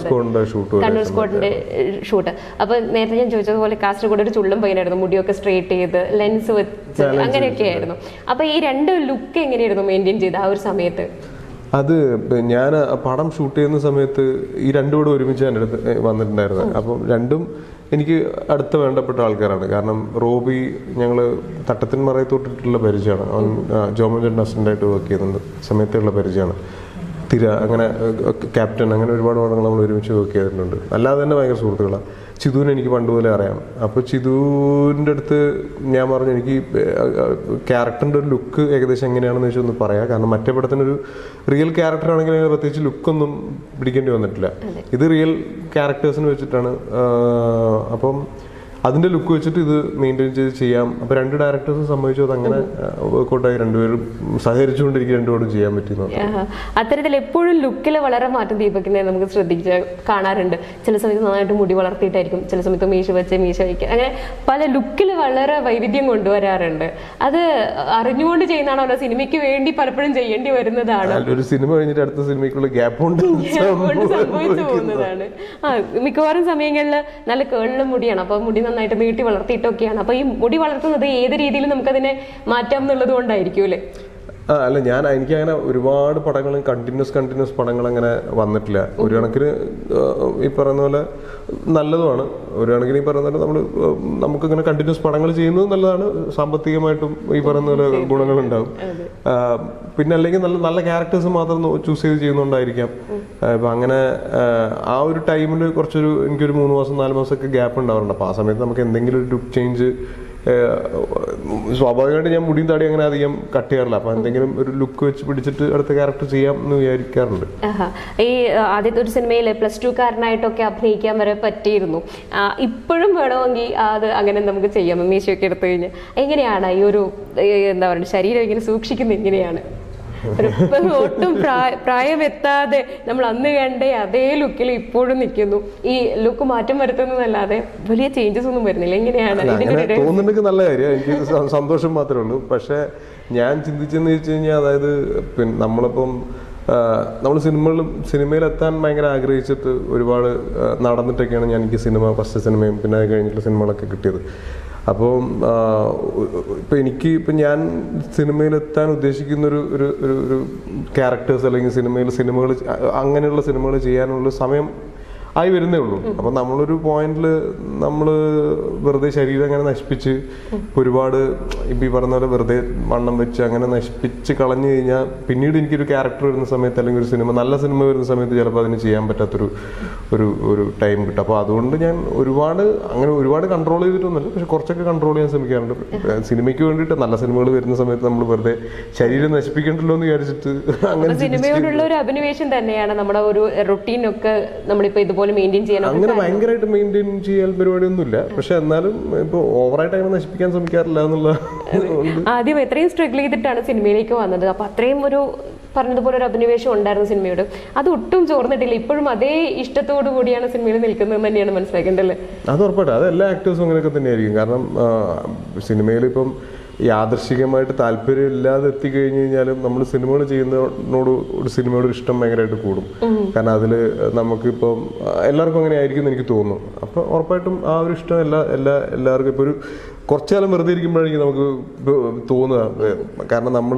സ്ക്വാഡിന്റെ ഷൂട്ട് അപ്പൊ നേരത്തെ ഞാൻ ചോദിച്ചതുപോലെ കാസർഗോഡ് ഒരു ചുള്ളും പയ്യനായിരുന്നു. മുടിയൊക്കെ സ്ട്രേറ്റ് ചെയ്ത് ലെൻസ് വെച്ച് അങ്ങനെയൊക്കെ ആയിരുന്നു. അപ്പൊ ഈ രണ്ട് ലുക്ക് എങ്ങനെയായിരുന്നു മെയിന്റെയിൻ ചെയ്ത് ആ ഒരു സമയത്ത്? അത് ഞാൻ പടം ഷൂട്ട് ചെയ്യുന്ന സമയത്ത് ഈ രണ്ടും കൂടെ ഒരുമിച്ച് എന്റെ അടുത്ത് വന്നിട്ടുണ്ടായിരുന്നു. അപ്പം രണ്ടും എനിക്ക് അടുത്ത് വേണ്ടപ്പെട്ട ആൾക്കാരാണ്. കാരണം റോബി ഞങ്ങൾ തട്ടത്തിന് മറയത്തോട്ടിട്ടുള്ള പരിചയമാണ്. അവൻ ജോമൻ ചേട്ടൻ അസിസ്റ്റന്റായിട്ട് വർക്ക് ചെയ്യുന്ന സമയത്തുള്ള പരിചയമാണ്. തിര അങ്ങനെ ക്യാപ്റ്റൻ അങ്ങനെ ഒരുപാട് പടങ്ങൾ നമ്മൾ ഒരുമിച്ച് വർക്ക് ചെയ്തിട്ടുണ്ട്. അല്ലാതെ തന്നെ ഭയങ്കര സുഹൃത്തുക്കളാണ് ചിതുവിനെ എനിക്ക് പണ്ട് പോലെ അറിയാം. അപ്പോൾ ചിതുവിന്റെ അടുത്ത് ഞാൻ പറഞ്ഞു എനിക്ക് ക്യാരക്ടറിന്റെ ഒരു ലുക്ക് ഏകദേശം എങ്ങനെയാണെന്ന് വെച്ചാൽ ഒന്ന് പറയാം. കാരണം മറ്റേ പടത്തിനൊരു റിയൽ ക്യാരക്ടർ ആണെങ്കിൽ അതിന് പ്രത്യേകിച്ച് ലുക്കൊന്നും പിടിക്കേണ്ടി വന്നിട്ടില്ല. ഇത് റിയൽ ക്യാരക്ടേഴ്സിന് വെച്ചിട്ടാണ്. അപ്പം അതിന്റെ ലുക്ക് വെച്ചിട്ട് ഇത് മെയിന്റെയിൻ ചെയ്ത് ചെയ്യാം. അപ്പൊ രണ്ട് ഡയറക്ടേഴ്സ് സംബന്ധിച്ചു അത് അങ്ങനെ വർക്കൗട്ടായി രണ്ടുപേരും സഹകരിച്ചുകൊണ്ടിരിക്കും രണ്ടുപേരും ചെയ്യാൻ പറ്റുന്ന. അത്തരത്തിൽ എപ്പോഴും ലുക്കിൽ വളരെ മാറ്റം ദീപകിനെ നമുക്ക് ശ്രദ്ധിച്ച് കാണാറുണ്ട്. ചില സമയത്ത് നന്നായിട്ട് മുടി വളർത്തിയിട്ടായിരിക്കും. ചില സമയത്ത് മീശ വെച്ച് മീശ വയ്ക്കുക അങ്ങനെ പല ലുക്കിൽ വളരെ വൈവിധ്യം കൊണ്ടുവരാറുണ്ട്. അത് അറിഞ്ഞുകൊണ്ട് ചെയ്യുന്നതാണോ അല്ല സിനിമയ്ക്ക് വേണ്ടി പലപ്പോഴും ചെയ്യേണ്ടി വരുന്നതാണ്. ഒരു സിനിമ കഴിഞ്ഞിട്ട് അടുത്ത സിനിമയ്ക്കുള്ള ഗ്യാപ്പ് ഉണ്ട് കൊണ്ട് സംഭവിച്ചു പോകുന്നതാണ്. ആ മിക്കവാറും സമയങ്ങളിൽ നല്ല കേളിലും മുടിയാണ്. അപ്പൊ മുടി നന്നായിട്ട് നീട്ടി വളർത്തിയിട്ടൊക്കെയാണ്. അപ്പൊ ഈ മുടി വളർത്തുന്നത് ഏത് രീതിയിൽ നമുക്കതിനെ മാറ്റാം എന്നുള്ളത് കൊണ്ടായിരിക്കും അല്ലേ? ആ അല്ല ഞാൻ എനിക്ക് അങ്ങനെ ഒരുപാട് പടങ്ങൾ കണ്ടിന്യൂസ് കണ്ടിന്യൂസ് പടങ്ങൾ അങ്ങനെ വന്നിട്ടില്ല. ഒരു കണക്കിന് ഈ പറയുന്ന പോലെ നല്ലതുമാണ്. ഒരു കണക്കിന് ഈ പറയുന്ന പോലെ നമ്മൾ നമുക്ക് ഇങ്ങനെ കണ്ടിന്യൂസ് പടങ്ങൾ ചെയ്യുന്നത് നല്ലതാണ്. സാമ്പത്തികമായിട്ടും ഈ പറയുന്ന പോലെ ഗുണങ്ങൾ ഉണ്ടാവും പിന്നെ അല്ലെങ്കിൽ നല്ല നല്ല ക്യാരക്ടേഴ്സ് മാത്രം ചൂസ് ചെയ്ത് ചെയ്യുന്നുണ്ടായിരിക്കാം ഇപ്പൊ അങ്ങനെ ആ, ആ ഒരു ടൈമിൽ കുറച്ചൊരു എനിക്കൊരു മൂന്ന് മാസം നാല് മാസമൊക്കെ ഗ്യാപ്പ് ഉണ്ടാവാറുണ്ട്. അപ്പോൾ ആ സമയത്ത് നമുക്ക് എന്തെങ്കിലും ഒരു ലുക്ക് ചേഞ്ച് സ്വാഭാവികമായിട്ട് ഞാൻ മുടിയും താടി അങ്ങനെ അധികം കട്ട് ചെയ്യാറില്ല. അപ്പൊ എന്തെങ്കിലും ഒരു ലുക്ക് വെച്ച് പിടിച്ചിട്ട് അടുത്ത ക്യാരക്ടർ ചെയ്യാം എന്ന് വിചാരിക്കാറുണ്ട് ഈ ആദ്യത്തെ ഒരു സിനിമയിൽ പ്ലസ് ടു കാരനായിട്ടൊക്കെ അഭിനയിക്കാൻ വരെ പറ്റിയിരുന്നു. ഇപ്പോഴും വേണമെങ്കിൽ അത് അങ്ങനെ നമുക്ക് ചെയ്യാം. മീശയൊക്കെ എടുത്തു കഴിഞ്ഞാൽ എങ്ങനെയാണ് ഈ ഒരു എന്താ പറയുക ശരീരം ഇങ്ങനെ സൂക്ഷിക്കുന്നത് എങ്ങനെയാണ്? ഒട്ടും പ്രായ- പ്രായം എത്താതെ നമ്മൾ അന്ന് കണ്ട അതേ ലുക്കിൽ ഇപ്പോഴും നിൽക്കുന്നു. ഈ ലുക്ക് മാറ്റം വരുത്തുന്നതല്ലാതെ വലിയ ചേഞ്ചസ് ഒന്നും വരുന്നില്ല. എങ്ങനെയാണ് തോന്നുന്നുണ്ടെങ്കിൽ നല്ല കാര്യം. എനിക്ക് സന്തോഷം മാത്രമേ ഉള്ളൂ. പക്ഷെ ഞാൻ ചിന്തിച്ചെന്ന് വെച്ച് കഴിഞ്ഞാൽ അതായത് പിന്നെ നമ്മളിപ്പം നമ്മൾ സിനിമകളിലും സിനിമയിലെത്താൻ ഭയങ്കര ആഗ്രഹിച്ചിട്ട് ഒരുപാട് നടന്നിട്ടൊക്കെയാണ് ഞാൻ എനിക്ക് സിനിമ ഫസ്റ്റ് സിനിമയും പിന്നെ അത് കഴിഞ്ഞിട്ടുള്ള സിനിമകളൊക്കെ കിട്ടിയത്. അപ്പോൾ ഇപ്പം എനിക്ക് ഇപ്പം ഞാൻ സിനിമയിലെത്താൻ ഉദ്ദേശിക്കുന്ന ഒരു ഒരു ഒരു ക്യാരക്ടേഴ്സ് അല്ലെങ്കിൽ സിനിമയിൽ സിനിമകൾ അങ്ങനെയുള്ള സിനിമകൾ ചെയ്യാനുള്ള സമയം ആയി വരുന്നേ ഉള്ളൂ. അപ്പൊ നമ്മളൊരു പോയിന്റിൽ നമ്മൾ വെറുതെ ശരീരം അങ്ങനെ നശിപ്പിച്ച് ഒരുപാട് ഇപ്പൊ ഈ പറഞ്ഞ പോലെ വെറുതെ വണ്ണം വെച്ച് അങ്ങനെ നശിപ്പിച്ച് കളഞ്ഞു കഴിഞ്ഞാൽ പിന്നീട് എനിക്കൊരു ക്യാരക്ടർ വരുന്ന സമയത്ത് അല്ലെങ്കിൽ ഒരു സിനിമ നല്ല സിനിമ വരുന്ന സമയത്ത് ചിലപ്പോൾ അതിന് ചെയ്യാൻ പറ്റാത്തൊരു ഒരു ഒരു ടൈം കിട്ടും. അപ്പോൾ അതുകൊണ്ട് ഞാൻ ഒരുപാട് അങ്ങനെ ഒരുപാട് കൺട്രോൾ ചെയ്തിട്ടൊന്നുമില്ല. പക്ഷെ കുറച്ചൊക്കെ കൺട്രോൾ ചെയ്യാൻ ശ്രമിക്കാറുണ്ട്. സിനിമയ്ക്ക് വേണ്ടിയിട്ട് നല്ല സിനിമകൾ വരുന്ന സമയത്ത് നമ്മൾ വെറുതെ ശരീരം നശിപ്പിക്കണ്ടല്ലോ എന്ന് വിചാരിച്ചിട്ട് അങ്ങനെ സിനിമയോടുള്ള ഒരു അഭിനിവേശം തന്നെയാണ് നമ്മുടെ ഒരു റുട്ടീനൊക്കെ നമ്മളിപ്പോ ഇതുപോലെ മെയിന്റെയിൻ അങ്ങനെ ഭയങ്കരമായിട്ട് മെയിന്റെയിൻ ചെയ്യാൻ പരിപാടിയൊന്നുമില്ല. പക്ഷെ എന്നാലും ഇപ്പൊ ഓവറായിട്ട് അങ്ങനെ നശിപ്പിക്കാൻ ശ്രമിക്കാറില്ല എന്നുള്ള ആദ്യം എത്രയും സ്ട്രഗിൾ ചെയ്തിട്ടാണ് സിനിമയിലേക്ക് വന്നത്. അപ്പൊ അത്രയും ഒരു പറഞ്ഞതുപോലെ ഒരു അഭിനിവേശം ഉണ്ടായിരുന്നു സിനിമയോട്. അത് ഒട്ടും ചോർന്നിട്ടില്ല. ഇപ്പോഴും അതേ ഇഷ്ടത്തോടു കൂടിയാണ് സിനിമയിൽ നിൽക്കുന്നത് തന്നെയാണ് മനസ്സിലാക്കേണ്ടത് അത് ഉറപ്പായിട്ടും. അത് എല്ലാ ആക്ടേഴ്സും അങ്ങനെയൊക്കെ തന്നെയായിരിക്കും. കാരണം സിനിമയിൽ ഇപ്പം യാദൃശികമായിട്ട് താല്പര്യം ഇല്ലാതെ എത്തിക്കഴിഞ്ഞു കഴിഞ്ഞാലും നമ്മൾ സിനിമകൾ ചെയ്യുന്നതിനോട് ഒരു സിനിമയോട് ഇഷ്ടം ഭയങ്കരമായിട്ട് കൂടും. കാരണം അതിൽ നമുക്കിപ്പം എല്ലാവർക്കും അങ്ങനെ ആയിരിക്കും എന്ന് എനിക്ക് തോന്നുന്നു. അപ്പോൾ ഉറപ്പായിട്ടും ആ ഒരു ഇഷ്ടം എല്ലാ എല്ലാ എല്ലാവർക്കും ഇപ്പോൾ ഒരു കുറച്ചു കാലം വെറുതെ ഇരിക്കുമ്പോഴായിരിക്കും നമുക്ക് തോന്നുക. കാരണം നമ്മൾ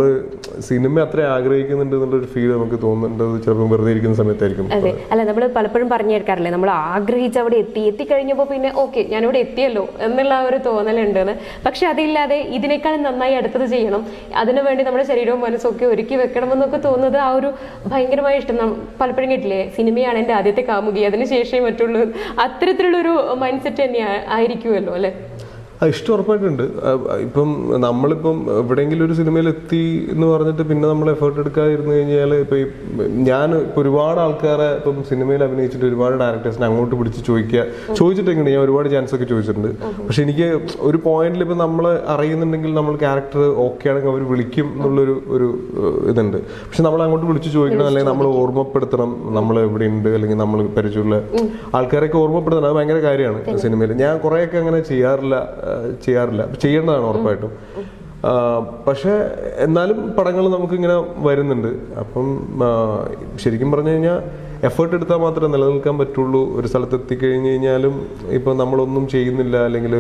സിനിമ അത്ര ആഗ്രഹിക്കുന്നുണ്ട് എന്നുള്ളൊരു ഫീൽ നമുക്ക് തോന്നുന്നുണ്ട്. ചിലപ്പോൾ വെറുതെ ഇരിക്കുന്ന സമയത്തായിരിക്കും. അതെ. അല്ല നമ്മൾ പലപ്പോഴും പറഞ്ഞു കേൾക്കാറില്ലേ നമ്മൾ ആഗ്രഹിച്ച് അവിടെ എത്തി എത്തിക്കഴിഞ്ഞപ്പോൾ പിന്നെ ഓക്കെ ഞാനിവിടെ എത്തിയല്ലോ എന്നുള്ള ഒരു തോന്നലുണ്ടെന്ന്. പക്ഷെ അതില്ലാതെ ഇതിനേക്കാളും നന്നായി അടുത്തത് ചെയ്യണം. അതിനു വേണ്ടി നമ്മുടെ ശരീരവും മനസ്സും ഒക്കെ ഒരുക്കി വെക്കണമെന്നൊക്കെ തോന്നുന്നത് ആ ഒരു ഭയങ്കരമായ ഇഷ്ടം. പലപ്പോഴും കേട്ടില്ലേ സിനിമയാണ് എന്റെ ആദ്യത്തെ കാമുകി. അതിനുശേഷമേ മറ്റുള്ളൂ. അത്തരത്തിലുള്ളൊരു മൈൻഡ് സെറ്റ് തന്നെ ആയിരിക്കുമല്ലോ അല്ലെ? ഇഷ്ടം ഉറപ്പായിട്ടുണ്ട്. ഇപ്പം നമ്മളിപ്പം എവിടെയെങ്കിലും ഒരു സിനിമയിൽ എത്തി എന്ന് പറഞ്ഞിട്ട് പിന്നെ നമ്മൾ എഫേർട്ട് എടുക്കാതിരുന്നു കഴിഞ്ഞാൽ ഇപ്പൊ ഈ ഞാൻ ഇപ്പൊ ഒരുപാട് ആൾക്കാരെ ഇപ്പം സിനിമയിൽ അഭിനയിച്ചിട്ട് ഒരുപാട് ഡയറക്ടേഴ്സിനെ അങ്ങോട്ട് പിടിച്ച് ചോദിക്കുക. ചോദിച്ചിട്ടുണ്ട് ഞാൻ ഒരുപാട് ചാൻസ് ഒക്കെ ചോദിച്ചിട്ടുണ്ട്. പക്ഷെ എനിക്ക് ഒരു പോയിന്റിൽ ഇപ്പം നമ്മൾ അറിയുന്നുണ്ടെങ്കിൽ നമ്മൾ ക്യാരക്ടർ ഓക്കെ ആണെങ്കിൽ അവർ വിളിക്കും എന്നുള്ളൊരു ഒരു ഇതുണ്ട്. പക്ഷെ നമ്മൾ അങ്ങോട്ട് വിളിച്ച് ചോദിക്കണം അല്ലെങ്കിൽ നമ്മൾ ഓർമ്മപ്പെടുത്തണം നമ്മൾ എവിടെ ഉണ്ട് അല്ലെങ്കിൽ നമ്മൾ പരിചയമുള്ള ആൾക്കാരൊക്കെ ഓർമ്മപ്പെടുത്തണം. അത് ഭയങ്കര കാര്യമാണ് സിനിമയിൽ. ഞാൻ കുറേയൊക്കെ അങ്ങനെ ചെയ്യാറില്ല. ചെയ്യാറില്ല. ചെയ്യേണ്ടതാണ് ഉറപ്പായിട്ടും. പക്ഷെ എന്നാലും പടങ്ങൾ നമുക്ക് ഇങ്ങനെ വരുന്നുണ്ട്. അപ്പം ശരിക്കും പറഞ്ഞു കഴിഞ്ഞാൽ എഫേർട്ട് എടുത്താൽ മാത്രമേ നിലനിൽക്കാൻ പറ്റുള്ളൂ. ഒരു സ്ഥലത്ത് എത്തിക്കഴിഞ്ഞ് കഴിഞ്ഞാലും ഇപ്പം നമ്മളൊന്നും ചെയ്യുന്നില്ല. അല്ലെങ്കിൽ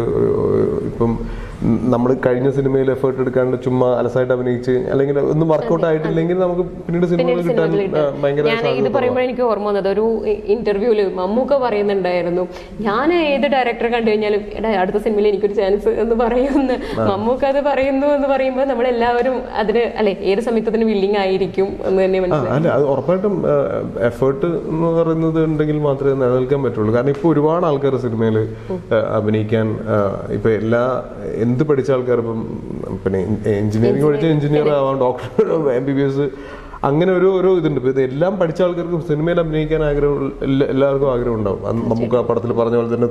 ഇപ്പം നമ്മൾ കഴിഞ്ഞ സിനിമയിൽ എഫേർട്ട് എടുക്കാണ്ട് ചുമ്മാ അലസായിട്ട് അഭിനയിച്ച് അല്ലെങ്കിൽ ഒന്നും വർക്ക്ഔട്ട് ആയിട്ടില്ലെങ്കിൽ നമുക്ക് പിന്നീട് സിനിമകൾ കിട്ടാൻ ഭയങ്കര ഇത് പറയുമ്പോൾ എനിക്ക് ഓർമ്മ വന്നത് ഒരു ഇന്റർവ്യൂൽ മമ്മൂക്ക പറയുന്നുണ്ടായിരുന്നു ഞാൻ ഏത് ഡയറക്ടറെ കണ്ടു കഴിഞ്ഞാലും എടാ അടുത്ത സിനിമയിൽ എനിക്കൊരു ചാൻസ് എന്ന് പറയുന്നു മമ്മൂക്ക അത് പറയുന്നു എന്ന് പറയുമ്പോൾ നമ്മളെല്ലാവരും അതിന് അല്ലെ ഏത് സമയത്ത് അതിന് വില്ലിങ് ആയിരിക്കും എന്ന് തന്നെ അല്ലെ മനസ്സിലായി അത് ഉറപ്പായിട്ടും എഫേർട്ട് എന്ന് പറയുന്നത് ഉണ്ടെങ്കിൽ മാത്രമേ നിലനിൽക്കാൻ പറ്റുള്ളൂ. കാരണം ഇപ്പോൾ ഒരുപാട് ആൾക്കാർ സിനിമയിൽ അഭിനയിക്കാൻ ഇപ്പൊ എല്ലാ എന്ത് പഠിച്ച ആൾക്കാർ ഇപ്പം പിന്നെ എഞ്ചിനീയറിംഗ് പഠിച്ച എഞ്ചിനീയർ ആവാം doctor M B B S അങ്ങനെ ഒരു ഓരോ ഇതുണ്ട്. ഇപ്പൊ ഇതെല്ലാം പഠിച്ച ആൾക്കാർക്കും സിനിമയിൽ അഭിനയിക്കാൻ ആഗ്രഹം എല്ലാവർക്കും ആഗ്രഹം ഉണ്ടാവും. നമുക്ക് ആ പടത്തിൽ പറഞ്ഞ പോലെ തന്നെ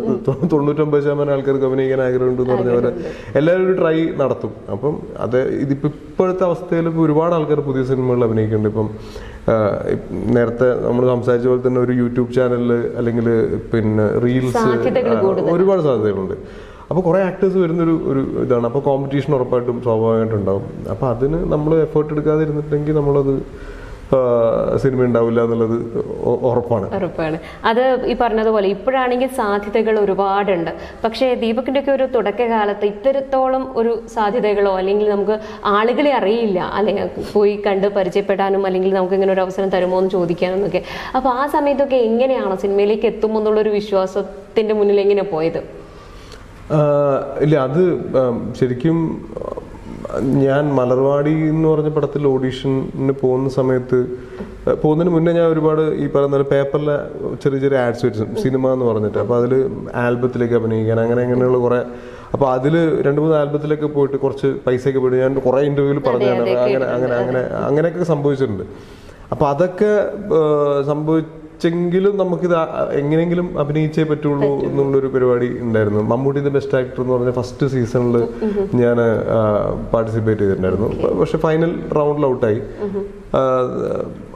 തൊണ്ണൂറ്റൊമ്പത് ശതമാനം ആൾക്കാർക്ക് അഭിനയിക്കാൻ ആഗ്രഹമുണ്ട് എന്ന് പറഞ്ഞ പോലെ എല്ലാവരും ഒരു ട്രൈ നടത്തും. അപ്പം അത് ഇതിപ്പോ ഇപ്പോഴത്തെ അവസ്ഥയിൽ ഒരുപാട് ആൾക്കാർ പുതിയ സിനിമകളിൽ അഭിനയിക്കുന്നുണ്ട്. ഇപ്പം നേരത്തെ നമ്മൾ സംസാരിച്ച പോലെ തന്നെ ഒരു യൂട്യൂബ് ചാനലിൽ അല്ലെങ്കിൽ പിന്നെ റീൽസ് ഒരുപാട് സാധ്യതകളുണ്ട്. അപ്പോൾ കുറേ ആക്ടേഴ്സ് വരുന്നൊരു ഒരു ഇതാണ്. അപ്പോൾ കോമ്പറ്റീഷൻ ഉറപ്പായിട്ടും സ്വാഭാവികമായിട്ടും ഉണ്ടാവും. അപ്പോൾ അതിന് നമ്മൾ എഫേർട്ട് എടുക്കാതിരുന്നിട്ടുണ്ടെങ്കിൽ നമ്മളത് സിനിമ ഉണ്ടാവില്ല എന്നുള്ളത് ഉറപ്പാണ്. ഉറപ്പാണ്. അത് ഈ പറഞ്ഞതുപോലെ ഇപ്പോഴാണെങ്കിൽ സാധ്യതകൾ ഒരുപാടുണ്ട്. പക്ഷേ ദീപക്കിന്റെ ഒക്കെ ഒരു തുടക്കകാലത്ത് ഇത്തരത്തോളം ഒരു സാധ്യതകളോ അല്ലെങ്കിൽ നമുക്ക് ആളുകളെ അറിയില്ല അല്ലെങ്കിൽ പോയി കണ്ട് പരിചയപ്പെടാനും അല്ലെങ്കിൽ നമുക്ക് ഇങ്ങനെ ഒരു അവസരം തരുമോ എന്ന് ചോദിക്കാനെന്നൊക്കെ. അപ്പോൾ ആ സമയത്തൊക്കെ എങ്ങനെയാണ് സിനിമയിലേക്ക് എത്തുമോ എന്നുള്ളൊരു വിശ്വാസത്തിന്റെ മുന്നിൽ എങ്ങനെ പോയത്? ഇല്ല അത് ശരിക്കും ഞാൻ മലർവാടി എന്ന് പറഞ്ഞ പടത്തിൽ ഓഡീഷന് പോകുന്ന സമയത്ത് പോകുന്നതിന് മുന്നേ ഞാൻ ഒരുപാട് ഈ പറയുന്ന പേപ്പറിലെ ചെറിയ ചെറിയ ആഡ്സ് വെച്ചു സിനിമ എന്ന് പറഞ്ഞിട്ട്. അപ്പോൾ അതിൽ ആൽബത്തിലേക്ക് അഭിനയിക്കാൻ അങ്ങനെ അങ്ങനെയുള്ള കുറേ അപ്പോൾ അതിൽ രണ്ട് മൂന്ന് ആൽബത്തിലൊക്കെ പോയിട്ട് കുറച്ച് പൈസയൊക്കെ പോയിട്ട് ഞാൻ കുറേ ഇന്റർവ്യൂവിൽ പറഞ്ഞതാണ്. അങ്ങനെ അങ്ങനെ അങ്ങനെ അങ്ങനെയൊക്കെ സംഭവിച്ചിട്ടുണ്ട്. അപ്പോൾ അതൊക്കെ ആ, സംഭവിച്ചെങ്കിലും നമുക്കിത് എങ്ങനെയെങ്കിലും അഭിനയിച്ചേ പറ്റുള്ളൂ എന്നുള്ളൊരു പരിപാടി ഉണ്ടായിരുന്നു മമ്മൂട്ടി ദ ബെസ്റ്റ് ആക്ടർ എന്ന് പറഞ്ഞ ഫസ്റ്റ് സീസണിൽ ഞാൻ പാർട്ടിസിപ്പേറ്റ് ചെയ്തിട്ടുണ്ടായിരുന്നു പക്ഷെ ഫൈനൽ റൗണ്ടിൽ ഔട്ടായി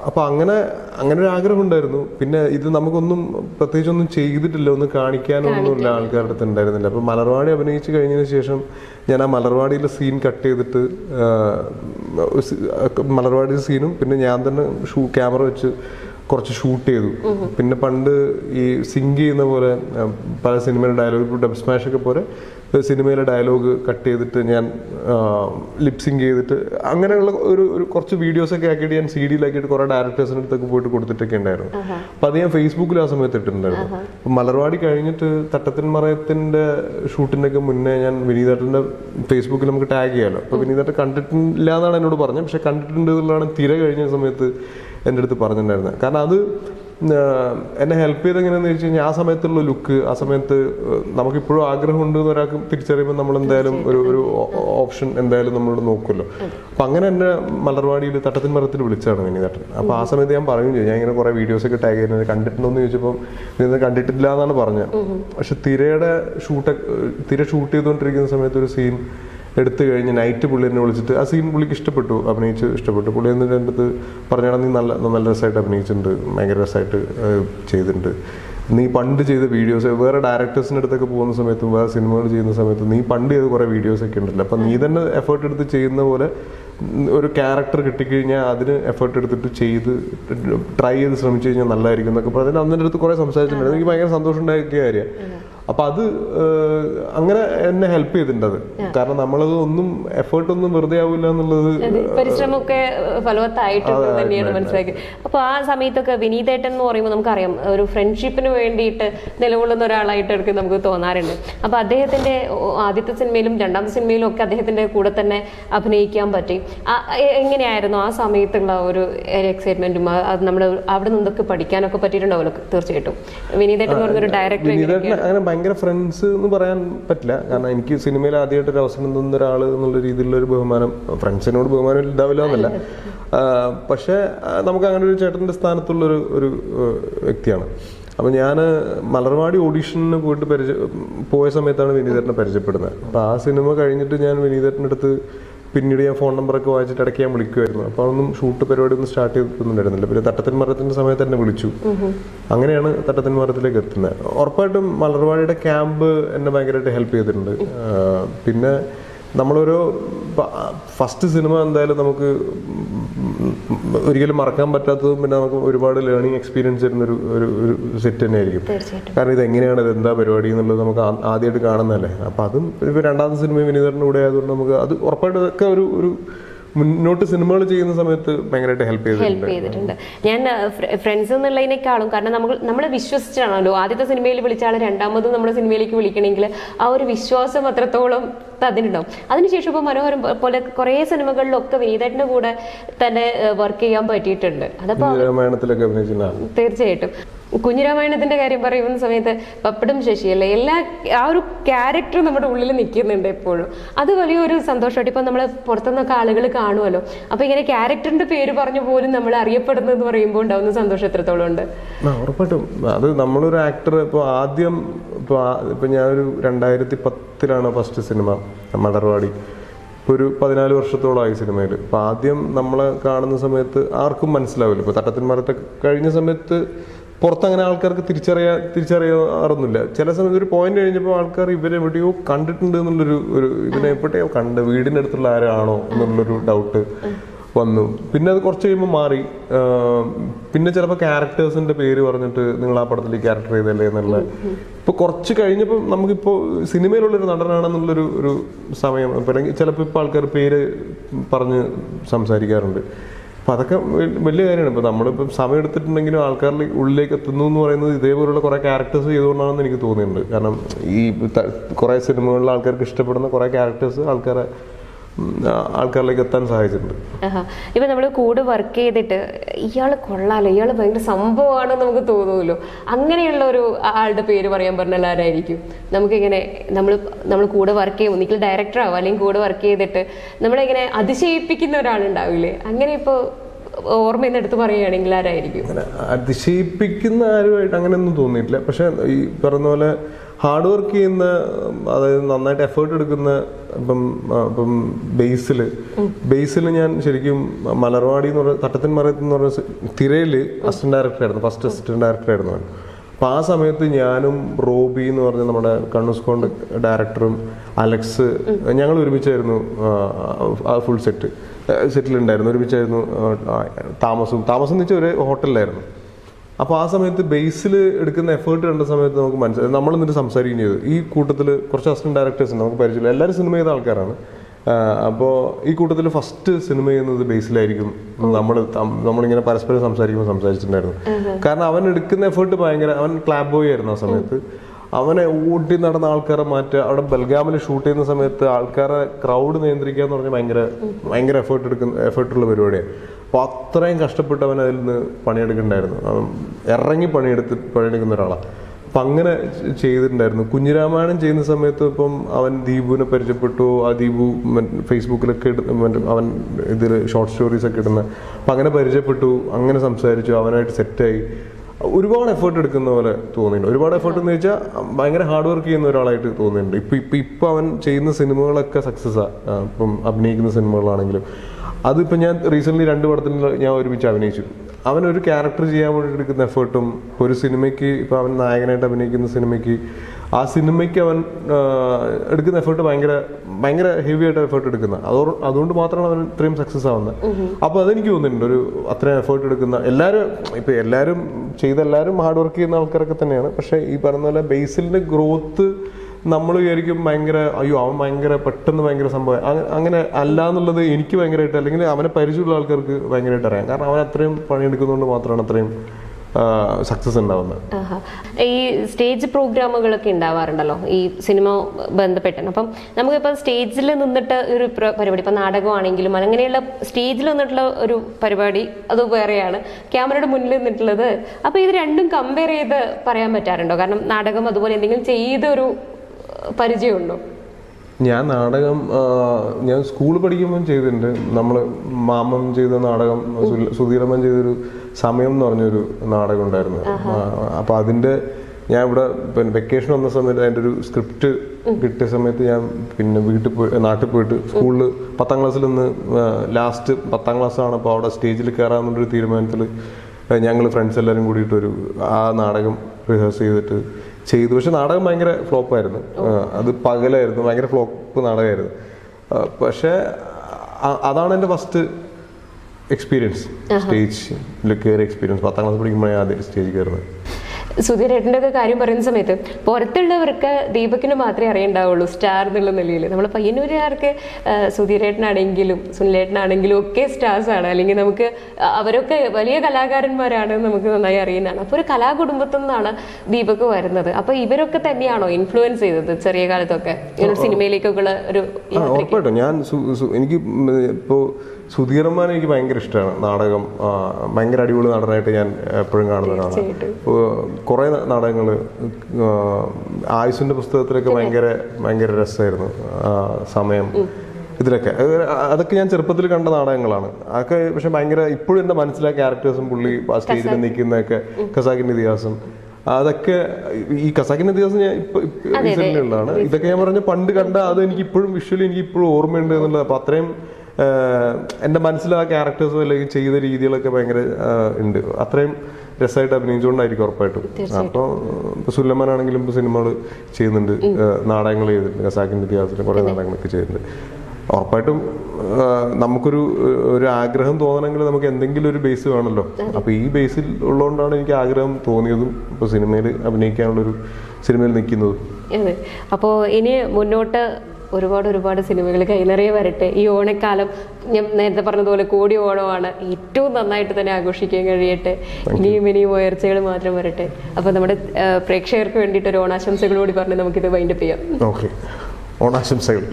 അപ്പൊ അങ്ങനെ അങ്ങനെ ഒരു ആഗ്രഹം ഉണ്ടായിരുന്നു പിന്നെ ഇത് നമുക്കൊന്നും പ്രത്യേകിച്ച് ഒന്നും ചെയ്തിട്ടില്ല ഒന്നും കാണിക്കാനൊന്നുമില്ല ആൾക്കാരുടെ അടുത്ത് ഉണ്ടായിരുന്നില്ല അപ്പൊ മലർവാടി അഭിനയിച്ച് കഴിഞ്ഞതിന് ശേഷം ഞാൻ ആ മലർവാടിയിലെ സീൻ കട്ട് ചെയ്തിട്ട് മലർവാടിയിലെ മലർവാടി സീനും പിന്നെ ഞാൻ തന്നെ ഷൂ ക്യാമറ വെച്ച് കുറച്ച് ഷൂട്ട് ചെയ്തു. പിന്നെ പണ്ട് ഈ സിങ്ക് ചെയ്യുന്ന പോലെ പല സിനിമയിലെ ഡയലോഗ് ഇപ്പോൾ ഡബ് സ്മാഷ് ഒക്കെ പോലെ സിനിമയിലെ ഡയലോഗ് കട്ട് ചെയ്തിട്ട് ഞാൻ ലിപ് സിങ്ക് ചെയ്തിട്ട് അങ്ങനെയുള്ള ഒരു ഒരു കുറച്ച് വീഡിയോസ് ഒക്കെ ആക്കിയിട്ട് ഞാൻ സി ഡിയിലാക്കിയിട്ട് കുറേ ഡയറക്ടേഴ്സിന്റെ അടുത്തൊക്കെ പോയിട്ട് കൊടുത്തിട്ടൊക്കെ ഉണ്ടായിരുന്നു. അപ്പൊ അത് ഞാൻ ഫേസ്ബുക്കിൽ ആ സമയത്ത് ഇട്ടിട്ടുണ്ടായിരുന്നു. അപ്പൊ മലർവാടി കഴിഞ്ഞിട്ട് തട്ടത്തിൻ മറയത്തിന്റെ ഷൂട്ടിന്റെ ഒക്കെ മുന്നേ ഞാൻ വിനീതേട്ടന്റെ ഫേസ്ബുക്കിൽ നമുക്ക് ടാഗ് ചെയ്യാമല്ലോ അപ്പൊ വിനീതേട്ടൻ കണ്ടിട്ടില്ല എന്നാണ് എന്നോട് പറഞ്ഞത്. പക്ഷെ കണ്ടിട്ടുണ്ട് എന്നുള്ളതാണ് തിര കഴിഞ്ഞ സമയത്ത് എന്റെ അടുത്ത് പറഞ്ഞിട്ടുണ്ടായിരുന്നത് കാരണം അത് എന്നെ ഹെൽപ്പ് ചെയ്ത് എങ്ങനെയാന്ന് വെച്ച് കഴിഞ്ഞാൽ ആ സമയത്തുള്ള ലുക്ക് ആ സമയത്ത് നമുക്കിപ്പോഴും ആഗ്രഹമുണ്ട് എന്ന് ഒരാൾക്ക് തിരിച്ചറിയുമ്പോൾ നമ്മൾ എന്തായാലും ഒരു ഒരു ഓപ്ഷൻ എന്തായാലും നമ്മൾ നോക്കുമല്ലോ. അപ്പം അങ്ങനെ എന്നെ മലർവാടിയിൽ തട്ടത്തിൻ മരത്തിൽ വിളിച്ചാണ് വിനീതേട്ടൻ അപ്പോൾ ആ സമയത്ത് ഞാൻ പറയുകയും ചെയ്തു. ഞാൻ ഇങ്ങനെ കുറേ വീഡിയോസൊക്കെ ടാഗ് ചെയ്യുന്നത് കണ്ടിട്ടുണ്ടോ എന്ന് ചോദിച്ചപ്പോൾ ഇതൊന്നും കണ്ടിട്ടില്ല എന്നാണ് പറഞ്ഞത്. പക്ഷെ തിരയുടെ ഷൂട്ട് തിര ഷൂട്ട് ചെയ്തുകൊണ്ടിരിക്കുന്ന സമയത്ത് ഒരു സീൻ എടുത്തു കഴിഞ്ഞ് നൈറ്റ് പുള്ളി എന്നെ വിളിച്ചിട്ട് ആ സീൻ പുള്ളിക്ക് ഇഷ്ടപ്പെട്ടു അഭിനയിച്ച് ഇഷ്ടപ്പെട്ടു. പുള്ളി എന്നിട്ട് എന്റെ അടുത്ത് പറഞ്ഞാൽ നീ നല്ല നല്ല രസമായിട്ട് അഭിനയിച്ചിട്ടുണ്ട് ഭയങ്കര രസമായിട്ട് ചെയ്തിട്ടുണ്ട്. നീ പണ്ട് ചെയ്ത വീഡിയോസ് വേറെ ഡയറക്ടേഴ്സിന്റെ അടുത്തൊക്കെ പോകുന്ന സമയത്തും വേറെ സിനിമകൾ ചെയ്യുന്ന സമയത്തും നീ പണ്ട് ചെയ്ത കുറേ വീഡിയോസൊക്കെ ഉണ്ടല്ലോ. അപ്പം നീ തന്നെ എഫേർട്ട് എടുത്ത് ചെയ്യുന്ന പോലെ ഒരു ക്യാരക്ടർ കിട്ടിക്കഴിഞ്ഞാൽ അതിന് എഫേർട്ട് എടുത്തിട്ട് ചെയ്ത് ട്രൈ ചെയ്ത് ശ്രമിച്ചു കഴിഞ്ഞാൽ നല്ലതായിരിക്കും എന്നൊക്കെ പറഞ്ഞിട്ട് അന്നെ അടുത്ത് കുറേ സംസാരിച്ചിട്ടുണ്ടായിരുന്നു. എനിക്ക് ഭയങ്കര സന്തോഷം ഉണ്ടാക്കിയ കാര്യമാണ് അപ്പൊ അത് അങ്ങനെ എന്നെ ഹെൽപ്പ് ചെയ്തിട്ടുണ്ട് അത്. കാരണം നമ്മളത് ഒന്നും എഫേർട്ട് ഒന്നും വെറുതെ ആവില്ല എന്നുള്ളത് പരിശ്രമമൊക്കെ ഫലവത്തായിട്ട് തന്നെയാണ് മനസ്സിലാക്കി അപ്പൊ ആ സമയത്തൊക്കെ വിനീതേട്ടൻ എന്ന് പറയുമ്പോൾ നമുക്കറിയാം ഒരു ഫ്രണ്ട്ഷിപ്പിന് വേണ്ടിയിട്ട് നിലകൊള്ളുന്ന ഒരാളായിട്ട് ഇടയ്ക്ക് നമുക്ക് തോന്നാറുണ്ട്. അപ്പൊ അദ്ദേഹത്തിന്റെ ആദ്യത്തെ സിനിമയിലും രണ്ടാമത്തെ സിനിമയിലും ഒക്കെ അദ്ദേഹത്തിന്റെ കൂടെ തന്നെ അഭിനയിക്കാൻ പറ്റി. എങ്ങനെയായിരുന്നു ആ സമയത്തുള്ള ഒരു എക്സൈറ്റ്മെന്റും അത് നമ്മൾ അവിടെ നിന്നൊക്കെ പഠിക്കാനൊക്കെ പറ്റിയിട്ടുണ്ടാവുമല്ലോ തീർച്ചയായിട്ടും. വിനീതേട്ടൻ എന്ന് പറഞ്ഞൊരു ഡയറക്ടർ ഭയങ്കര ഫ്രണ്ട്സ് എന്ന് പറയാൻ പറ്റില്ല. കാരണം എനിക്ക് സിനിമയിൽ ആദ്യമായിട്ട് ഒരു അവസരം തന്ന ഒരാൾ എന്നുള്ള രീതിയിലുള്ള ഒരു ബഹുമാനം ഫ്രണ്ട്സിനോട് ബഹുമാനം ഉണ്ടാവില്ല എന്നല്ല പക്ഷെ നമുക്ക് അങ്ങനെ ഒരു ചേട്ടന്റെ സ്ഥാനത്തുള്ള ഒരു ഒരു വ്യക്തിയാണ്. അപ്പം ഞാൻ മലർവാടി ഓഡീഷന് പോയിട്ട് പരിചയ പോയ സമയത്താണ് വിനീതേട്ടനെ പരിചയപ്പെടുന്നത്. അപ്പം ആ സിനിമ കഴിഞ്ഞിട്ട് ഞാൻ വിനീതേട്ടന്റെ അടുത്ത് പിന്നീട് ഞാൻ ഫോൺ നമ്പറൊക്കെ വായിച്ചിട്ട് ഇടയ്ക്ക് ഞാൻ വിളിക്കുമായിരുന്നു അപ്പോൾ അതൊന്നും ഷൂട്ട് പരിപാടി ഒന്നും സ്റ്റാർട്ട് ചെയ്തിട്ടൊന്നുണ്ടായിരുന്നില്ല പിന്നെ തട്ടത്തിൻ മരത്തിന്റെ സമയത്ത് തന്നെ വിളിച്ചു. അങ്ങനെയാണ് തട്ടത്തിൻ മരത്തിലേക്ക് എത്തുന്നത്. ഉറപ്പായിട്ടും മലർവാടിയുടെ ക്യാമ്പ് എന്നെ ഭയങ്കരമായിട്ട് ഹെൽപ്പ് ചെയ്തിട്ടുണ്ട്. പിന്നെ നമ്മളൊരു ഫസ്റ്റ് സിനിമ എന്തായാലും നമുക്ക് ഒരിക്കലും മറക്കാൻ പറ്റാത്തതും പിന്നെ നമുക്ക് ഒരുപാട് ലേണിംഗ് എക്സ്പീരിയൻസ് തരുന്ന ഒരു ഒരു ഒരു സെറ്റ് തന്നെയായിരിക്കും. ആയിരിക്കും കാരണം ഇത് എങ്ങനെയാണ് ഇത് എന്താ പരിപാടി എന്നുള്ളത് നമുക്ക് ആദ്യമായിട്ട് കാണുന്നതല്ലേ. അപ്പം അതും ഇപ്പോൾ രണ്ടാമത്തെ സിനിമ വിനീതറിന്റെ കൂടെ ആയതുകൊണ്ട് നമുക്ക് അത് ഉറപ്പായിട്ടും ഇതൊക്കെ ഒരു ഒരു മുന്നോട്ട് സിനിമകൾ ചെയ്യുന്ന സമയത്ത് ഭയങ്കരമായിട്ട് ഹെൽപ്പ് ഹെൽപ്പ് ചെയ്തിട്ടുണ്ട്. ഞാൻ ഫ്രണ്ട്സ് എന്നുള്ളതിനേക്കാളും കാരണം നമ്മൾ നമ്മൾ വിശ്വസിച്ചാണല്ലോ ആദ്യത്തെ സിനിമയിൽ വിളിച്ച ആളെ രണ്ടാമതും നമ്മുടെ സിനിമയിലേക്ക് വിളിക്കണമെങ്കിൽ ആ ഒരു വിശ്വാസം അത്രത്തോളം അതിനുണ്ടാവും. അതിനുശേഷം ഇപ്പോൾ മനോഹരം പോലെ കുറേ സിനിമകളിലൊക്കെ വിനീതേട്ടന്റെ കൂടെ തന്നെ വർക്ക് ചെയ്യാൻ പറ്റിയിട്ടുണ്ട്. അതപ്പോൾ അഭിനയിച്ചിട്ടുള്ള തീർച്ചയായിട്ടും. കുഞ്ഞിരാമായണത്തിന്റെ കാര്യം പറയുന്ന സമയത്ത് പപ്പടും ശശിയല്ലേ എല്ലാ ആ ഒരു ക്യാരക്ടർ നമ്മുടെ ഉള്ളിൽ നിൽക്കുന്നുണ്ട് എപ്പോഴും. അത് വലിയൊരു സന്തോഷമായിട്ട് ഇപ്പൊ നമ്മൾ പുറത്തുനിന്നൊക്കെ ആളുകൾ കാണുമല്ലോ അപ്പൊ ഇങ്ങനെ ക്യാരക്ടറിന്റെ പേര് പറഞ്ഞു പോലും നമ്മൾ അറിയപ്പെടുന്നത് പറയുമ്പോൾ ഉണ്ടാവുന്ന സന്തോഷം എത്രത്തോളം ഉണ്ട്? ഉറപ്പായിട്ടും. അത് നമ്മളൊരു ആക്ടർ ഇപ്പോൾ ആദ്യം ഇപ്പം ഞാനൊരു രണ്ടായിരത്തി പത്തിലാണ് ഫസ്റ്റ് സിനിമ മലർവാടി ഇപ്പോൾ ഒരു പതിനാല് വർഷത്തോളമായി സിനിമയിൽ അപ്പോൾ ആദ്യം നമ്മളെ കാണുന്ന സമയത്ത് ആർക്കും മനസ്സിലാവില്ല. ഇപ്പോൾ തട്ടത്തിന്മാരത്തെ കഴിഞ്ഞ സമയത്ത് പുറത്തങ്ങനെ ആൾക്കാർക്ക് തിരിച്ചറിയാ തിരിച്ചറിയാറൊന്നുമില്ല. ചില സമയത്ത് ഒരു പോയിന്റ് കഴിഞ്ഞപ്പോൾ ആൾക്കാർ ഇവരെ എവിടെയോ കണ്ടിട്ടുണ്ട് എന്നുള്ളൊരു ഒരു ഇവനെ എവിടെയോ കണ്ട് വീടിന്റെ അടുത്തുള്ള ആരാണോ എന്നുള്ളൊരു ഡൗട്ട് വന്നു. പിന്നെ അത് കുറച്ച് കഴിയുമ്പോൾ മാറി. പിന്നെ ചിലപ്പോൾ ക്യാരക്ടേഴ്സിന്റെ പേര് പറഞ്ഞിട്ട് നിങ്ങൾ ആ പടത്തിൽ ക്യാരക്ടർ ചെയ്തല്ലേ എന്നുള്ള. ഇപ്പൊ കുറച്ച് കഴിഞ്ഞപ്പോൾ നമുക്കിപ്പോൾ സിനിമയിലുള്ളൊരു നടനാണെന്നുള്ളൊരു ഒരു സമയം. ചിലപ്പോൾ ഇപ്പോൾ ആൾക്കാർ പേര് പറഞ്ഞ് സംസാരിക്കാറുണ്ട്. അപ്പൊ അതൊക്കെ വലിയ കാര്യമാണ്. ഇപ്പൊ നമ്മളിപ്പം സമയം എടുത്തിട്ടുണ്ടെങ്കിലും ആൾക്കാരുടെ ഉള്ളിലേക്ക് എത്തുന്നു എന്ന് പറയുന്നത് ഇതേപോലുള്ള കുറെ ക്യാരക്ടേഴ്സ് ചെയ്തുകൊണ്ടാണെന്ന് എനിക്ക് തോന്നിയിട്ടുണ്ട്. കാരണം ഈ കുറേ സിനിമകളിൽ ആൾക്കാർക്ക് ഇഷ്ടപ്പെടുന്ന കുറെ ക്യാരക്ടേഴ്സ് ആൾക്കാരെ ആൾക്കാരിലേക്ക് എത്താൻ സഹായിച്ചിട്ടുണ്ട്. ഇപ്പൊ നമ്മൾ കൂടെ വർക്ക് ചെയ്തിട്ട് ഇയാൾ കൊള്ളാലോ ഇയാൾ ഭയങ്കര സംഭവമാണെന്ന് നമുക്ക് തോന്നുമല്ലോ അങ്ങനെയുള്ള ഒരു ആളുടെ പേര് പറയാൻ പറഞ്ഞാൽ ആരായിരിക്കും നമുക്കിങ്ങനെ നമ്മൾ നമ്മൾ കൂടെ വർക്ക് ചെയ്യും നിങ്ങൾ ഡയറക്ടർ ആവും അല്ലെങ്കിൽ കൂടെ വർക്ക് ചെയ്തിട്ട് നമ്മളിങ്ങനെ അതിശയിപ്പിക്കുന്ന ഒരാളുണ്ടാവില്ലേ? അങ്ങനെ ഇപ്പോൾ ഓർമ്മയിൽ നിന്ന് എടുത്ത് പറയുകയാണെങ്കിൽ ആരായിരിക്കും അതിശയിപ്പിക്കുന്ന ആരുമായിട്ട് അങ്ങനെയൊന്നും തോന്നിയിട്ടില്ല. പക്ഷെ ഈ പറഞ്ഞ പോലെ ഹാർഡ് വർക്ക് ചെയ്യുന്ന അതായത് നന്നായിട്ട് എഫേർട്ട് എടുക്കുന്ന ഇപ്പം ഇപ്പം ബേസിൽ ബേസിൽ ഞാൻ ശരിക്കും മലർവാടി എന്ന് പറഞ്ഞ തട്ടത്തിൻ മറയത്ത് എന്ന് പറഞ്ഞ തിരയിൽ അസിസ്റ്റന്റ് ഡയറക്ടർ ആയിരുന്നു. ഫസ്റ്റ് അസിസ്റ്റന്റ് ഡയറക്ടർ ആയിരുന്നു അവൻ. അപ്പം ആ സമയത്ത് ഞാനും റോബി എന്ന് പറഞ്ഞ നമ്മുടെ കണ്ണൂസ്കോണ്ട് ഡയറക്ടറും അലക്സ് ഞങ്ങൾ ഒരുമിച്ചായിരുന്നു ആ ഫുൾ സെറ്റ് സെറ്റിലുണ്ടായിരുന്നു ഒരുമിച്ചായിരുന്നു താമസവും. താമസം എന്ന് വെച്ചാൽ ഒരു ഹോട്ടലിലായിരുന്നു അപ്പോൾ ആ സമയത്ത് ബേസിൽ എടുക്കുന്ന എഫേർട്ട് കണ്ട സമയത്ത് നമുക്ക് മനസ്സിലായി. നമ്മൾ എന്നിട്ട് സംസാരിക്കുകയും ചെയ്തു. ഈ കൂട്ടത്തിൽ കുറച്ച് അസിസ്റ്റന്റ് ഡയറക്ടേഴ്സ് ഉണ്ട്. നമുക്ക് പരിചയമില്ല. എല്ലാവരും സിനിമ ചെയ്ത ആൾക്കാരാണ്. അപ്പോൾ ഈ കൂട്ടത്തിൽ ഫസ്റ്റ് സിനിമ ചെയ്യുന്നത് ബേസിലായിരിക്കും നമ്മൾ നമ്മളിങ്ങനെ പരസ്പരം സംസാരിക്കുമ്പോൾ സംസാരിച്ചിട്ടുണ്ടായിരുന്നു. കാരണം അവൻ എടുക്കുന്ന എഫേർട്ട് ഭയങ്കര അവൻ ക്ലാബ് ബോയ് ആയിരുന്നു ആ സമയത്ത്. അവനെ ഊട്ടി നടന്ന ആൾക്കാരെ മാറ്റുക അവിടെ ബൽഗാമിൽ ഷൂട്ട് ചെയ്യുന്ന സമയത്ത് ആൾക്കാരെ ക്രൗഡ് നിയന്ത്രിക്കുക എന്ന് പറഞ്ഞാൽ ഭയങ്കര ഭയങ്കര എഫേർട്ട് എടുക്കുന്ന എഫേർട്ടുള്ള പരിപാടിയാണ് അപ്പോൾ അത്രയും കഷ്ടപ്പെട്ട് അവൻ അതിൽ നിന്ന് പണിയെടുക്കണ്ടായിരുന്നു. ഇറങ്ങി പണിയെടുത്ത് പണിയെടുക്കുന്ന ഒരാളാണ് അപ്പം അങ്ങനെ ചെയ്തിട്ടുണ്ടായിരുന്നു. കുഞ്ഞിരാമായണം ചെയ്യുന്ന സമയത്ത് ഇപ്പം അവൻ ദീപുവിനെ പരിചയപ്പെട്ടു. ആ ദീപു ഫേസ്ബുക്കിലൊക്കെ അവൻ ഇതിൽ ഷോർട്ട് സ്റ്റോറീസ് ഒക്കെ ഇടുന്ന. അപ്പം അങ്ങനെ പരിചയപ്പെട്ടു. അങ്ങനെ സംസാരിച്ചു. അവനായിട്ട് സെറ്റായി ഒരുപാട് എഫേർട്ട് എടുക്കുന്ന പോലെ തോന്നിയിട്ടുണ്ട്. ഒരുപാട് എഫേർട്ട് എന്ന് വെച്ചാൽ ഭയങ്കര ഹാർഡ് വർക്ക് ചെയ്യുന്ന ഒരാളായിട്ട് തോന്നിയിട്ടുണ്ട്. ഇപ്പം ഇപ്പം ഇപ്പം അവൻ ചെയ്യുന്ന സിനിമകളൊക്കെ സക്സസ്സാണ് ഇപ്പം അഭിനയിക്കുന്ന സിനിമകളാണെങ്കിലും. അതിപ്പോൾ ഞാൻ റീസെന്റ്ലി രണ്ട് പടത്തിൽ ഞാൻ ഒരുമിച്ച് അഭിനയിച്ചു. അവൻ ഒരു ക്യാരക്ടർ ചെയ്യാൻ വേണ്ടി എടുക്കുന്ന എഫേർട്ടും ഒരു സിനിമയ്ക്ക് ഇപ്പോൾ അവൻ നായകനായിട്ട് അഭിനയിക്കുന്ന സിനിമയ്ക്ക് ആ സിനിമയ്ക്ക് അവൻ എടുക്കുന്ന എഫേർട്ട് ഭയങ്കര ഭയങ്കര ഹെവി ആയിട്ട് എഫേർട്ട് എടുക്കുന്ന അതോ അതുകൊണ്ട് മാത്രമാണ് അവൻ ഇത്രയും സക്സസ് ആവുന്നത്. അപ്പോൾ അതെനിക്ക് തോന്നുന്നുണ്ട് ഒരു അത്രയും എഫേർട്ട് എടുക്കുന്ന എല്ലാവരും ഇപ്പോൾ എല്ലാവരും ചെയ്ത എല്ലാവരും ഹാർഡ് വർക്ക് ചെയ്യുന്ന ആൾക്കാരൊക്കെ തന്നെയാണ്. പക്ഷേ ഈ പറഞ്ഞ പോലെ ബേസിലിന്റെ ഗ്രോത്ത് നമ്മൾ വിചാരിക്കും ഭയങ്കര അയ്യോ അവൻ ഭയങ്കര പെട്ടെന്ന് ഭയങ്കര സംഭവം. അങ്ങനെ അല്ല എന്നുള്ളത് എനിക്ക് ഭയങ്കരമായിട്ട് അല്ലെങ്കിൽ അവനെ പരിചയമുള്ള ആൾക്കാർക്ക് ഭയങ്കരമായിട്ട് അറിയാം. കാരണം അവൻ അത്രയും പണിയെടുക്കുന്നതുകൊണ്ട് മാത്രമാണ് അത്രയും സക്സസ് ഉണ്ടാവുന്നത്. ഈ സ്റ്റേജ് പ്രോഗ്രാമുകളൊക്കെ ഉണ്ടാവാറുണ്ടല്ലോ? ഈ സിനിമ ബന്ധപ്പെട്ട് അപ്പം നമുക്കിപ്പോൾ സ്റ്റേജിൽ നിന്നിട്ട് ഒരു പ്ര- പരിപാടി ഇപ്പം നാടകമാണെങ്കിലും അങ്ങനെയുള്ള സ്റ്റേജിൽ നിന്നിട്ടുള്ള ഒരു പരിപാടി അത് വേറെയാണ്. ക്യാമറയുടെ മുന്നിൽ നിന്നിട്ടുള്ളത്. അപ്പോൾ ഇത് രണ്ടും കമ്പയർ ചെയ്ത് പറയാൻ പറ്റാറുണ്ടോ? കാരണം നാടകം അതുപോലെ എന്തെങ്കിലും ചെയ്ത ഒരു പരിചയമുണ്ടോ? ഞാൻ നാടകം ഞാൻ സ്കൂളിൽ പഠിക്കുമ്പോൾ ചെയ്തിട്ടുണ്ട്. നമ്മൾ മാമം ചെയ്ത നാടകം സുധീരമ്മൻ ചെയ്തൊരു സമയം എന്ന് പറഞ്ഞൊരു നാടകം ഉണ്ടായിരുന്നു. ആ, അപ്പൊ അതിന്റെ ഞാൻ ഇവിടെ പിന്നെ വെക്കേഷൻ വന്ന സമയത്ത് അതിന്റെ ഒരു സ്ക്രിപ്റ്റ് കിട്ടിയ സമയത്ത് ഞാൻ പിന്നെ വീട്ടിൽ പോയി നാട്ടിൽ പോയിട്ട് സ്കൂളിൽ പത്താം ക്ലാസ്സിൽ നിന്ന് ലാസ്റ്റ് പത്താം ക്ലാസ്സാണ് അപ്പോൾ അവിടെ സ്റ്റേജിൽ കയറാമെന്നുള്ളൊരു തീരുമാനത്തിൽ ഞങ്ങൾ ഫ്രണ്ട്സ് എല്ലാവരും കൂടിയിട്ടൊരു ആ നാടകം റിഹേഴ്സ് ചെയ്തിട്ട് ചെയ്തു. പക്ഷെ നാടകം ഭയങ്കര ഫ്ലോപ്പായിരുന്നു. അത് പകലായിരുന്നു. ഭയങ്കര ഫ്ലോപ്പ് നാടകമായിരുന്നു. പക്ഷെ അതാണ് എന്റെ ഫസ്റ്റ് എക്സ്പീരിയൻസ് സ്റ്റേജിൽ കയറിയ എക്സ്പീരിയൻസ് പത്താം ക്ലാസ് പഠിക്കുമ്പോഴാണ് ആദ്യം സ്റ്റേജിൽ കയറുന്നത് സുധീരേട്ടന്റെ ഒക്കെ കാര്യം പറയുന്ന സമയത്ത് പുറത്തുള്ളവർക്ക് ദീപക്കിന് മാത്രമേ അറിയണ്ടാവുള്ളൂ സ്റ്റാർ എന്നുള്ള നിലയിൽ. നമ്മൾ പയ്യന്നൂരുകാർക്ക് സുധീരേട്ടനാണെങ്കിലും സുനിലേട്ടനാണെങ്കിലും ഒക്കെ സ്റ്റാർസ് ആണ്. അല്ലെങ്കിൽ നമുക്ക് അവരൊക്കെ വലിയ കലാകാരന്മാരാണ് നമുക്ക് നന്നായി അറിയുന്നതാണ്. അപ്പോൾ ഒരു കലാകുടുംബത്തിൽ നിന്നാണ് ദീപക് വരുന്നത്. അപ്പോൾ ഇവരൊക്കെ തന്നെയാണോ ഇൻഫ്ലുവൻസ് ചെയ്തത് ചെറിയ കാലത്തൊക്കെ? സിനിമയിലേക്കൊക്കെ ഒരു ഉറപ്പായിട്ടും. ഞാൻ എനിക്ക് ഇപ്പോൾ സുധീറന്മാൻ എനിക്ക് ഭയങ്കര ഇഷ്ടമാണ്. നാടകം ഭയങ്കര അടിപൊളി നടനായിട്ട് ഞാൻ എപ്പോഴും കാണുന്നതാണ് കുറേ നാടകങ്ങൾ ആയുസിന്റെ പുസ്തകത്തിലൊക്കെ ഭയങ്കര ഭയങ്കര രസമായിരുന്നു സമയം. ഇതിലൊക്കെ. അതൊക്കെ ഞാൻ ചെറുപ്പത്തിൽ കണ്ട നാടകങ്ങളാണ്. അതൊക്കെ പക്ഷെ ഭയങ്കര ഇപ്പോഴും എന്റെ മനസ്സിലായ ക്യാരക്ടേഴ്സും പുള്ളി ആ സ്റ്റേജിൽ നിൽക്കുന്നതൊക്കെ ഖസാക്കിന്റെ ഇതിഹാസം. അതൊക്കെ ഈ കസാക്കിന്റെ ഇതിഹാസം ഞാൻ ഇപ്പൊ ഉള്ളതാണ്. ഇതൊക്കെ ഞാൻ പറഞ്ഞ പണ്ട് കണ്ട അത് എനിക്ക് ഇപ്പോഴും വിഷ്വലി എനിക്ക് ഇപ്പോഴും ഓർമ്മയുണ്ട് എന്നുള്ളത് അപ്പൊ അത്രയും എന്റെ മനസ്സിൽ ആ ക്യാരക്ടേഴ്സും അല്ലെങ്കിൽ ചെയ്ത രീതികളൊക്കെ ഭയങ്കര ഉണ്ട്. അത്രയും രസമായിട്ട് അഭിനയിച്ചുകൊണ്ടായിരിക്കും ഉറപ്പായിട്ടും. അപ്പോൾ ഇപ്പോൾ സുല്ലമ്മനാണെങ്കിലും ഇപ്പൊ സിനിമകൾ ചെയ്യുന്നുണ്ട്. നാടകങ്ങൾ ചെയ്തിട്ടുണ്ട്. ഖസാക്കിന്റെ ഇതിഹാസത്തിൽ കുറേ നാടകങ്ങളൊക്കെ ചെയ്യുന്നുണ്ട് ഉറപ്പായിട്ടും നമുക്കൊരു ഒരു ആഗ്രഹം തോന്നണമെങ്കിൽ നമുക്ക് എന്തെങ്കിലും ഒരു ബേസ് വേണമല്ലോ. അപ്പോൾ ഈ ബേസിൽ ഉള്ളതുകൊണ്ടാണ് എനിക്ക് ആഗ്രഹം തോന്നിയതും ഇപ്പൊ സിനിമയിൽ അഭിനയിക്കാനുള്ളൊരു സിനിമയിൽ നിൽക്കുന്നതും. അതെ. അപ്പോൾ ഇനി മുന്നോട്ട് ഒരുപാട് ഒരുപാട് സിനിമകൾ കൈനിറയെ വരട്ടെ. ഈ ഓണക്കാലം ഞാൻ നേരത്തെ പറഞ്ഞതുപോലെ കോടി ഓണമാണ്. ഏറ്റവും നന്നായിട്ട് തന്നെ ആഘോഷിക്കാൻ കഴിയട്ടെ. ഇനിയും ഇനിയും ഉയർച്ചകൾ മാത്രം വരട്ടെ. അപ്പോൾ നമ്മുടെ പ്രേക്ഷകർക്ക് വേണ്ടിയിട്ട് ഒരു ഓണാശംസകളോടി പറഞ്ഞ് നമുക്കിത് വൈൻഡപ്പ് ചെയ്യാം. ഓക്കെ ഓണാശംസകൾ.